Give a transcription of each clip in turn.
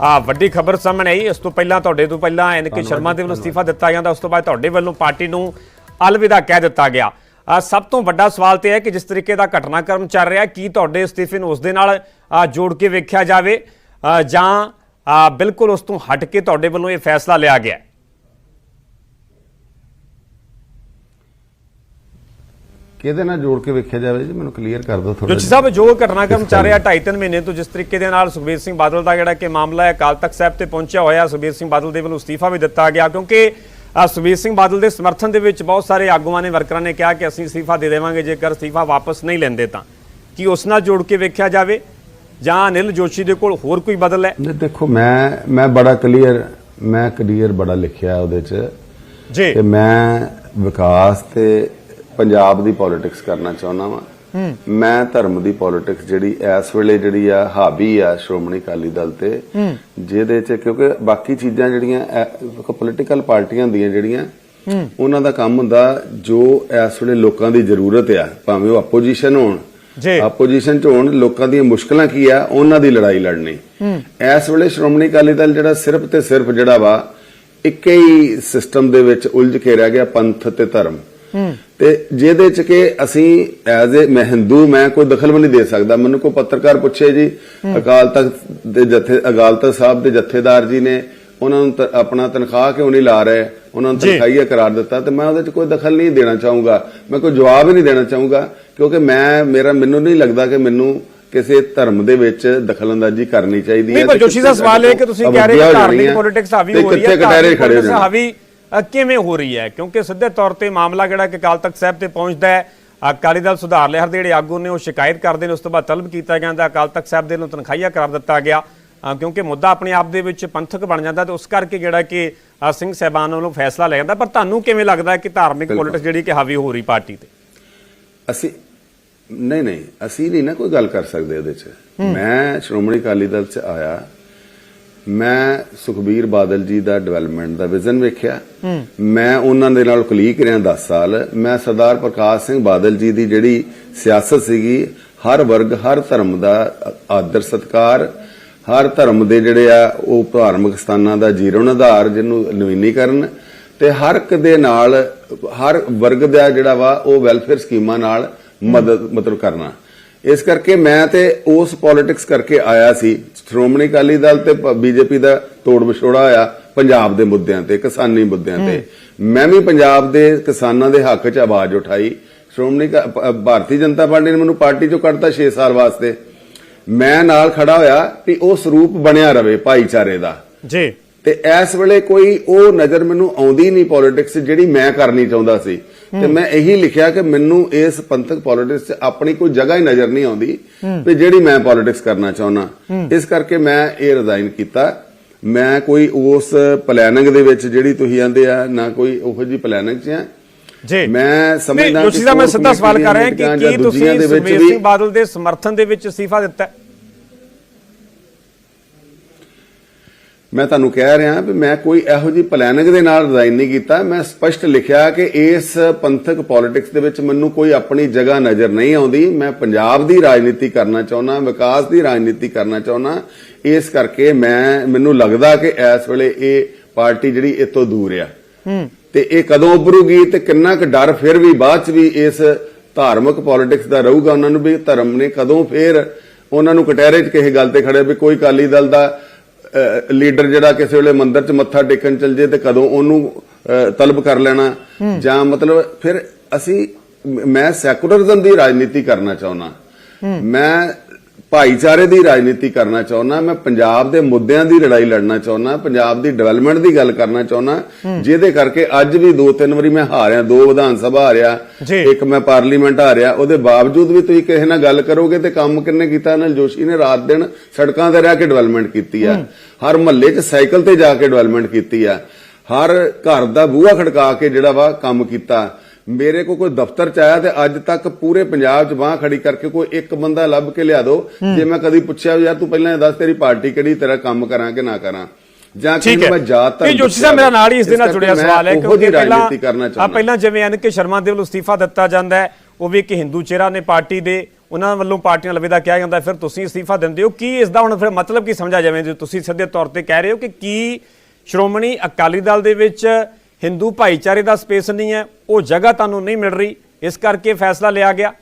ਆ ਵੱਡੀ ਖਬਰ ਸਾਹਮਣੇ ਆਈ ਇਸ ਤੋਂ ਪਹਿਲਾਂ ਤੁਹਾਡੇ ਤੋਂ ਪਹਿਲਾਂ ਐਨ ਕੇ ਸ਼ਰਮਾ ਦੇ ਵੱਲੋਂ ਅਸਤੀਫਾ ਦਿੱਤਾ ਜਾਂਦਾ ਉਸ ਤੋਂ ਬਾਅਦ ਤੁਹਾਡੇ ਵੱਲੋਂ ਪਾਰਟੀ ਨੂੰ ਅਲਵਿਦਾ ਕਹਿ ਦਿੱਤਾ ਗਿਆ। ਆ ਸਭ ਤੋਂ ਵੱਡਾ ਸਵਾਲ ਤੇ ਹੈ ਕਿ ਜਿਸ ਤਰੀਕੇ ਦਾ ਘਟਨਾਕ੍ਰਮ ਚੱਲ ਰਿਹਾ ਕੀ ਤੁਹਾਡੇ ਅਸਤੀਫੇ ਨੂੰ ਉਸ ਦੇ ਨਾਲ ਜੋੜ ਕੇ ਵੇਖਿਆ ਜਾਵੇ? ਜਾਂ ਬਿਲਕੁਲ ਉਸ ਤੋਂ ਹਟ ਕੇ ਤੁਹਾਡੇ ਵੱਲੋਂ ਇਹ ਫੈਸਲਾ ਲਿਆ ਗਿਆ ਹੈ ਕਿਹਦੇ ਨਾਲ ਜੋੜ ਕੇ ਵੇਖਿਆ ਜਾਵੇ ਜੀ ਮੈਨੂੰ ਕਲੀਅਰ ਕਰ ਦਿਓ ਥੋੜਾ ਜੋਸ਼ੀ ਸਾਹਿਬ ਜੋ ਘਟਨਾਕ੍ਰਮ ਚੱਲ ਰਿਹਾ 2.5 ਮਹੀਨੇ ਤੋਂ ਜਿਸ ਤਰੀਕੇ ਦੇ ਨਾਲ ਸੁਖਬੀਰ ਸਿੰਘ ਬਾਦਲ ਦਾ ਜਿਹੜਾ ਕਿ ਮਾਮਲਾ ਹੈ ਅਕਾਲ ਤਖਤ ਸਾਹਿਬ ਤੇ ਪਹੁੰਚਿਆ ਹੋਇਆ ਸੁਖਬੀਰ ਸਿੰਘ ਬਾਦਲ ਦੇ ਵੱਲੋਂ ਅਸਤੀਫਾ ਵੀ ਦਿੱਤਾ ਗਿਆ ਕਿਉਂਕਿ ਸੁਖਬੀਰ ਸਿੰਘ ਬਾਦਲ ਦੇ ਸਮਰਥਨ ਦੇ ਵਿੱਚ ਬਹੁਤ ਸਾਰੇ ਆਗੂਆਂ ਨੇ ਵਰਕਰਾਂ ਨੇ ਕਿਹਾ ਕਿ ਅਸੀਂ ਅਸਤੀਫਾ ਦੇ ਦੇਵਾਂਗੇ ਜੇਕਰ ਅਸਤੀਫਾ ਵਾਪਸ ਨਹੀਂ ਲੈਂਦੇ ਤਾਂ। ਕੀ ਉਸ ਨਾਲ ਜੋੜ ਕੇ ਵੇਖਿਆ ਜਾਵੇ ਜਾਂ ਅਨਿਲ ਜੋਸ਼ੀ ਦੇ ਕੋਲ ਹੋਰ ਕੋਈ ਬਦਲ ਹੈ? ਨਹੀਂ ਦੇਖੋ ਮੈਂ ਮੈਂ ਬੜਾ ਕਲੀਅਰ ਮੈਂ ਕਲੀਅਰ ਬੜਾ ਲਿਖਿਆ ਉਹਦੇ ਚ ਜੀ। ਕਿ ਮੈਂ ਵਿਕਾਸ ਤੇ ਪੰਜਾਬ ਦੀ ਪੋਲਿਟਿਕਸ ਕਰਨਾ ਚਾਹੁੰਦਾ ਵਾਂ। ਮੈਂ ਧਰਮ ਦੀ ਪੋਲਿਟਿਕਸ ਜਿਹੜੀ ਇਸ ਵੇਲੇ ਜਿਹੜੀ ਆ ਹਾਵੀ ਆ ਸ਼੍ਰੋਮਣੀ ਅਕਾਲੀ ਦਲ ਤੇ ਜਿਹਦੇ ਚ ਕਿਉਂਕਿ ਬਾਕੀ ਚੀਜ਼ਾਂ ਜਿਹੜੀਆਂ ਪੋਲਿਟੀਕਲ ਪਾਰਟੀਆਂ ਹੁੰਦੀਆਂ ਜਿਹੜੀਆਂ ਉਹਨਾਂ ਦਾ ਕੰਮ ਹੁੰਦਾ ਜੋ ਇਸ ਵੇਲੇ ਲੋਕਾਂ ਦੀ ਜ਼ਰੂਰਤ ਆ ਭਾਵੇਂ ਉਹ ਆਪੋਜੀਸ਼ਨ ਹੋਣ। ਜੀ। ਆਪੋਜੀਸ਼ਨ ਚ ਹੋਣ ਲੋਕਾਂ ਦੀਆਂ ਮੁਸ਼ਕਲਾਂ ਕੀ ਆ ਉਹਨਾਂ ਦੀ ਲੜਾਈ ਲੜਨੀ। ਇਸ ਵੇਲੇ ਸ਼੍ਰੋਮਣੀ ਅਕਾਲੀ ਦਲ ਜਿਹੜਾ ਸਿਰਫ ਤੇ ਸਿਰਫ ਜਿਹੜਾ ਵਾ ਇੱਕ ਹੀ ਸਿਸਟਮ ਦੇ ਵਿੱਚ ਉਲਝ ਕੇ ਰਹਿ ਗਿਆ ਪੰਥ ਤੇ ਧਰਮ। ਤੇ ਜਿਹਦੇ ਚ ਕਿ ਅਸੀਂ ਐਜ਼ ਏ ਮੈਂ ਹਿੰਦੂ ਮੈਂ ਕੋਈ ਦਖਲ ਵੀ ਨਹੀਂ ਦੇ ਸਕਦਾ। ਮੈਨੂੰ ਕੋਈ ਪੱਤਰਕਾਰ ਪੁੱਛੇ ਜੀ ਅਕਾਲ ਤਖਤ ਦੇ ਜਥੇ ਅਕਾਲ ਤਖਤ ਸਾਹਿਬ ਦੇ ਜਥੇਦਾਰ ਜੀ ਨੇ ਉਹਨਾਂ ਨੂੰ ਆਪਣਾ ਤਨਖਾਹ ਕਿਉਂ ਨਹੀਂ ਲਾ ਰਹੇ? ਉਹਨਾਂ ਨੂੰ। ਤਨਖਾਹੀਆ ਕਰਾਰ ਦਿੱਤਾ ਤੇ ਮੈਂ ਉਹਦੇ ਚ ਕੋਈ ਦਖਲ ਨਹੀਂ ਦੇਣਾ ਚਾਹੂੰਗਾ। ਮੈਂ ਕੋਈ ਜਵਾਬ ਹੀ ਨਹੀਂ ਦੇਣਾ ਚਾਹੂੰਗਾ ਕਿਉਂਕਿ ਮੈਂ ਮੇਰਾ ਮੈਨੂੰ ਨਹੀਂ ਲੱਗਦਾ ਕਿ ਮੈਨੂੰ ਕਿਸੇ ਧਰਮ ਦੇ ਵਿੱਚ ਦਖਲਅੰਦਾਜ਼ੀ ਕਰਨੀ ਚਾਹੀਦੀ ਹੈ ਨਹੀਂ ਪਰ ਜੋਸ਼ੀ ਦਾ ਸਵਾਲ ਹੈ ਕਿ ਤੁਸੀਂ ਕਹਿ ਰਹੇ ਹੋ ਧਾਰਮਿਕ ਪੋਲਿਟਿਕਸ ਹਾਵੀ ਹੋ ਰਹੀ ਹੈ ਕਿੱਥੇ ਕਟਹਿਰੇ ਖੜੇ ਹੋ ਹਾਵੀ ਅ, ਕਿਵੇਂ ਹੋ ਰਹੀ ਹੈ? ਕਿਉਂਕਿ ਸਿੱਧੇ ਤੌਰ ਤੇ ਮਾਮਲਾ ਜਿਹੜਾ ਕਿ ਅਕਾਲ ਤਖਤ ਸਾਹਿਬ ਤੇ ਪਹੁੰਚਦਾ ਹੈ ਅਕਾਲੀ ਦਲ ਸੁਧਾਰ ਲਹਿਰ ਦੇ ਜਿਹੜੇ ਆਗੂ ਨੇ ਉਹ ਸ਼ਿਕਾਇਤ ਕਰਦੇ ਨੇ ਉਸ ਤੋਂ ਬਾਅਦ ਤਲਬ ਕੀਤਾ ਜਾਂਦਾ ਅਕਾਲ ਤਖਤ ਸਾਹਿਬ ਦੇ ਨੂੰ ਤਨਖਾਹੀਆ ਕਰਾਰ ਦਿੱਤਾ ਗਿਆ। ਕਿਉਂਕਿ ਮੁੱਦਾ ਆਪਣੇ ਆਪ ਦੇ ਵਿੱਚ ਪੰਥਕ ਬਣ ਜਾਂਦਾ ਤੇ ਉਸ ਕਰਕੇ ਜਿਹੜਾ ਕਿ ਸਿੰਘ ਸਹਿਬਾਨ ਵੱਲੋਂ ਫੈਸਲਾ ਲਿਆ ਜਾਂਦਾ। ਪਰ ਤੁਹਾਨੂੰ ਕਿਵੇਂ ਲੱਗਦਾ ਕਿ ਧਾਰਮਿਕ। ਪੋਲਿਟਿਕਸ ਜਿਹੜੀ ਕਿ ਹਾਵੀ ਹੋ ਰਹੀ ਪਾਰਟੀ ਤੇ? ਅਸੀਂ ਨਹੀਂ ਨਹੀਂ ਅਸੀਂ ਨਹੀਂ ਨਾ ਕੋਈ ਗੱਲ ਕਰ ਸਕਦੇ ਉਹਦੇ ਚ। ਮੈਂ ਸ਼੍ਰੋਮਣੀ ਅਕਾਲੀ ਦਲ ਚ ਆਇਆ। ਮੈਂ ਸੁਖਬੀਰ ਬਾਦਲ ਜੀ ਦਾ ਡਿਵੈਲਪਮੈਂਟ ਦਾ ਵਿਜ਼ਨ ਵੇਖਿਆ। ਮੈਂ ਉਹਨਾਂ ਦੇ ਨਾਲ ਕਲੀਕ ਰਿਹਾ 10 ਸਾਲ। ਮੈਂ ਸਰਦਾਰ ਪ੍ਰਕਾਸ਼ ਸਿੰਘ ਬਾਦਲ ਜੀ ਦੀ ਜਿਹੜੀ ਸਿਆਸਤ ਸੀਗੀ ਹਰ ਵਰਗ ਹਰ ਧਰਮ ਦਾ ਆਦਰ ਸਤਕਾਰ ਹਰ ਧਰਮ ਦੇ ਜਿਹੜੇ ਆ ਉਹ ਧਾਰਮਿਕ ਸਥਾਨਾਂ ਦਾ ਜੀਵਨ ਆਧਾਰ ਜਿਹਨੂੰ ਨਵੀਨੀਕਰਨ ਤੇ ਹਰ ਇੱਕ ਦੇ ਨਾਲ ਹਰ ਵਰਗ ਦਾ ਜਿਹੜਾ ਵਾ ਉਹ ਵੈਲਫੇਅਰ ਸਕੀਮਾਂ ਨਾਲ ਮਦਦ ਮਤਲਬ ਕਰਨਾ। ਇਸ ਕਰਕੇ ਮੈਂ ਤੇ ਉਸ ਪੋਲਿਟਿਕਸ ਕਰਕੇ ਆਇਆ ਸੀ। ਸ਼੍ਰੋਮਣੀ ਅਕਾਲੀ ਦਲ ਤੇ ਬੀਜੇਪੀ ਦਾ ਤੋੜ ਵਿਛੋੜਾ ਹੋਇਆ ਪੰਜਾਬ ਦੇ ਮੁੱਦਿਆਂ ਤੇ ਕਿਸਾਨੀ ਮੁੱਦਿਆਂ ਤੇ। ਮੈਂ ਵੀ ਪੰਜਾਬ ਦੇ ਕਿਸਾਨਾਂ ਦੇ ਹੱਕ 'ਚ ਆਵਾਜ਼ ਉਠਾਈ। ਸ਼੍ਰੋਮਣੀ ਭਾਰਤੀ ਜਨਤਾ ਪਾਰਟੀ ਨੇ ਮੈਨੂੰ ਪਾਰਟੀ 'ਚੋਂ ਕੱਢਤਾ 6 ਸਾਲ ਵਾਸਤੇ। ਮੈਂ ਨਾਲ ਖੜਾ ਹੋਇਆ ਕਿ ਉਹ ਸਰੂਪ ਬਣਿਆ ਰਵੇ ਭਾਈਚਾਰੇ ਦਾ। ਜੀ। ਤੇ ਇਸ ਵੇਲੇ ਕੋਈ ਉਹ ਨਜ਼ਰ ਮੈਨੂੰ ਆਉਂਦੀ ਨਹੀਂ ਪੋਲਿਟਿਕਸ ਜਿਹੜੀ ਮੈਂ ਕਰਨੀ ਚਾਹੁੰਦਾ ਸੀ। ਤੇ ਮੈਂ ਇਹੀ ਲਿਖਿਆ ਕਿ ਮੈਨੂੰ ਇਸ ਪੰਥਕ ਪੋਲਿਟਿਕਸ 'ਚ ਆਪਣੀ ਕੋਈ ਜਗ੍ਹਾ ਹੀ ਨਜ਼ਰ ਨਹੀਂ ਆਉਂਦੀ ਵੀ ਜਿਹੜੀ ਮੈਂ ਪੋਲਿਟਿਕਸ ਕਰਨਾ ਚਾਹੁੰਦਾ। ਇਸ ਕਰਕੇ ਮੈਂ ਇਹ ਰਿਜ਼ਾਈਨ ਕੀਤਾ। ਮੈਂ ਕੋਈ ਉਸ ਪਲੈਨਿੰਗ ਦੇ ਵਿੱਚ ਜਿਹੜੀ ਤੁਸੀਂ ਆਂਦੇ ਆ ਨਾ ਕੋਈ ਉਹੋ ਜੀ ਪਲੈਨਿੰਗ 'ਚ ਆ। ਜੀ। ਮੈਂ ਸਮਝਦਾ ਕਿ ਸਾਹਿਬ ਮੈਂ ਸਿੱਧਾ ਸਵਾਲ ਕਰ ਰਿਹਾ ਕਿ ਕੀ ਤੁਸੀਂ ਵੀ ਸਿੰਘ ਬਾਦਲ ਦੇ ਸਮਰਥਨ ਦੇ ਵਿੱਚ ਅਸਤੀਫਾ ਦਿੱਤਾ ਮੈਂ ਤੁਹਾਨੂੰ ਕਹਿ ਰਿਹਾ ਵੀ ਮੈਂ ਕੋਈ ਇਹੋ ਜੀ ਪਲੈਨਿੰਗ ਦੇ ਨਾਲ ਰਿਜ਼ਾਈਨ ਨਹੀਂ ਕੀਤਾ। ਮੈਂ ਸਪਸ਼ਟ ਲਿਖਿਆ ਕਿ ਇਸ ਪੰਥਕ ਪੋਲਿਟਿਕਸ ਦੇ ਵਿੱਚ ਮੈਨੂੰ ਕੋਈ ਆਪਣੀ ਜਗ੍ਹਾ ਨਜ਼ਰ ਨਹੀਂ ਆਉਂਦੀ। ਮੈਂ ਪੰਜਾਬ ਦੀ ਰਾਜਨੀਤੀ ਕਰਨਾ ਚਾਹੁੰਦਾ ਵਿਕਾਸ ਦੀ ਰਾਜਨੀਤੀ ਕਰਨਾ ਚਾਹੁੰਦਾ। ਇਸ ਕਰਕੇ ਮੈਂ ਮੈਨੂੰ ਲੱਗਦਾ ਕਿ ਇਸ ਵੇਲੇ ਇਹ ਪਾਰਟੀ ਜਿਹੜੀ ਇਤੋਂ ਦੂਰ ਆ। ਤੇ ਇਹ ਕਦੋਂ ਉੱਭਰੂਗੀ ਤੇ ਕਿੰਨਾ ਕੁ ਡਰ ਫਿਰ ਵੀ ਬਾਅਦ ਚ ਵੀ ਇਸ ਧਾਰਮਿਕ ਪੋਲਿਟਿਕਸ ਦਾ ਰਹੂਗਾ ਉਹਨਾਂ ਨੂੰ ਵੀ ਧਰਮ ਨੇ ਕਦੋਂ ਫੇਰ ਉਹਨਾਂ ਨੂੰ ਕਟਹਿਰੇ 'ਚ ਕਿਸੇ ਗੱਲ ਤੇ ਖੜੇ ਵੀ ਕੋਈ ਕਾਲੀ ਦਲ ਦਾ ਲੀਡਰ ਜਿਹੜਾ ਕਿਸੇ ਵੇਲੇ ਮੰਦਿਰ 'ਚ ਮੱਥਾ ਟੇਕਣ ਚਲ ਜੇ ਤੇ ਕਦੋਂ ਉਹਨੂੰ ਤਲਬ ਕਰ ਲੈਣਾ। ਜਾਂ ਮਤਲਬ ਫਿਰ ਅਸੀਂ ਮੈਂ ਸੈਕੂਲਰਿਜ਼ਮ ਦੀ ਰਾਜਨੀਤੀ ਕਰਨਾ ਚਾਹੁੰਦਾ। ਮੈਂ ਭਾਈਚਾਰੇ ਦੀ ਰਾਜਨੀਤੀ ਕਰਨਾ ਚਾਹੁੰਦਾ ਮੈਂ ਪੰਜਾਬ ਦੇ ਮੁੱਦਿਆਂ ਦੀ ਲੜਾਈ ਲੜਨਾ ਚਾਹੁੰਦਾ ਪੰਜਾਬ ਦੀ ਡਿਵੈਲਪਮੈਂਟ ਦੀ ਗੱਲ ਕਰਨਾ ਚਾਹੁੰਦਾ ਜਿਹਦੇ ਕਰਕੇ ਅੱਜ ਵੀ ਦੋ ਤਿੰਨ ਵਾਰੀ ਮੈਂ ਹਾਰਿਆ ਦੋ ਵਿਧਾਨ ਸਭਾ ਹਾਰਿਆ। ਇੱਕ ਮੈਂ ਪਾਰਲੀਮੈਂਟ ਹਾਰਿਆ ਉਹਦੇ ਬਾਵਜੂਦ ਵੀ ਤੁਸੀਂ ਕਿਸੇ ਨਾਲ ਗੱਲ ਕਰੋਗੇ ਤੇ ਕੰਮ ਕਿੰਨੇ ਕੀਤਾ ਅਨਿਲ ਜੋਸ਼ੀ ਨੇ ਰਾਤ ਦਿਨ ਸੜਕਾਂ ਤੇ ਰਹਿ ਕੇ ਡਿਵੈਲਪਮੈਂਟ ਕੀਤੀ ਆ। ਹਰ ਮਹੱਲੇ 'ਚ ਸਾਈਕਲ ਤੇ ਜਾ ਕੇ ਡਿਵੈਲਪਮੈਂਟ ਕੀਤੀ ਆ। ਹਰ ਘਰ ਦਾ ਬੂਹਾ ਖੜਕਾ ਕੇ ਜਿਹੜਾ ਵਾ ਕੰਮ ਕੀਤਾ। ਮੇਰੇ ਕੋ ਕੋਈ ਦਫ਼ਤਰ ਚ ਆਇਆ ਤੇ ਅੱਜ ਤੱਕ ਪੂਰੇ ਪੰਜਾਬ 'ਚ ਬਾਹ ਖੜੀ ਕਰਕੇ ਕੋਈ ਇੱਕ ਬੰਦਾ ਲੱਭ ਕੇ ਲਿਆ ਦਿਓ ਜੇ ਮੈਂ ਕਦੀ ਪੁੱਛਿਆ ਯਾਰ ਤੂੰ ਪਹਿਲਾਂ ਇਹ ਦੱਸ ਤੇਰੀ ਪਾਰਟੀ ਕਿਹੜੀ ਤੇਰਾ ਕੰਮ ਕਰਾਂ ਕਿ ਨਾ ਕਰਾਂ? ਜਾਂ ਨੂੰ ਮੈਂ ਜਾਤ ਇਹ ਜੋਸ਼ੀ ਸਾਹਿਬ ਮੇਰਾ ਨਾਲ ਹੀ ਇਸ ਦੇ ਨਾਲ ਜੁੜਿਆ ਸਵਾਲ ਹੈ ਕਿਉਂਕਿ ਪਹਿਲਾਂ ਆ ਪਹਿਲਾਂ ਜਿਵੇਂ ਐਨ ਕੇ ਸ਼ਰਮਾ ਦੇ ਵੱਲੋਂ ਅਸਤੀਫਾ ਦਿੱਤਾ ਜਾਂਦਾ ਹੈ ਉਹ ਵੀ ਇੱਕ ਹਿੰਦੂ ਚਿਹਰਾ ਨੇ ਪਾਰਟੀ ਦੇ ਉਹਨਾਂ ਵੱਲੋਂ ਪਾਰਟੀਆਂ ਲਵੇ ਦਾ ਕਿਹਾ ਜਾਂਦਾ ਫਿਰ ਤੁਸੀਂ ਅਸਤੀਫਾ ਦਿੰਦੇ ਹੋ। ਕੀ ਇਸ ਦਾ ਹੁਣ ਫਿਰ ਮਤਲਬ ਕੀ ਸਮਝਿਆ ਜਾਵੇ? ਜੇ ਤੁਸੀਂ ਸਿੱਧੇ ਤੌਰ ਤੇ ਕਹਿ ਰਹੇ ਹੋ ਕਿ ਕੀ ਸ਼੍ਰੋਮਣੀ ਅਕਾਲੀ ਦਲ ਦੇ ਵਿੱਚ ਹਿੰਦੂ ਭਾਈਚਾਰੇ ਦਾ ਸਪੇਸ ਨਹੀਂ ਹੈ ਉਹ ਜਗ੍ਹਾ ਤੁਹਾਨੂੰ ਨਹੀਂ ਮਿਲ ਰਹੀ ਇਸ ਕਰਕੇ ਫੈਸਲਾ ਲਿਆ ਗਿਆ।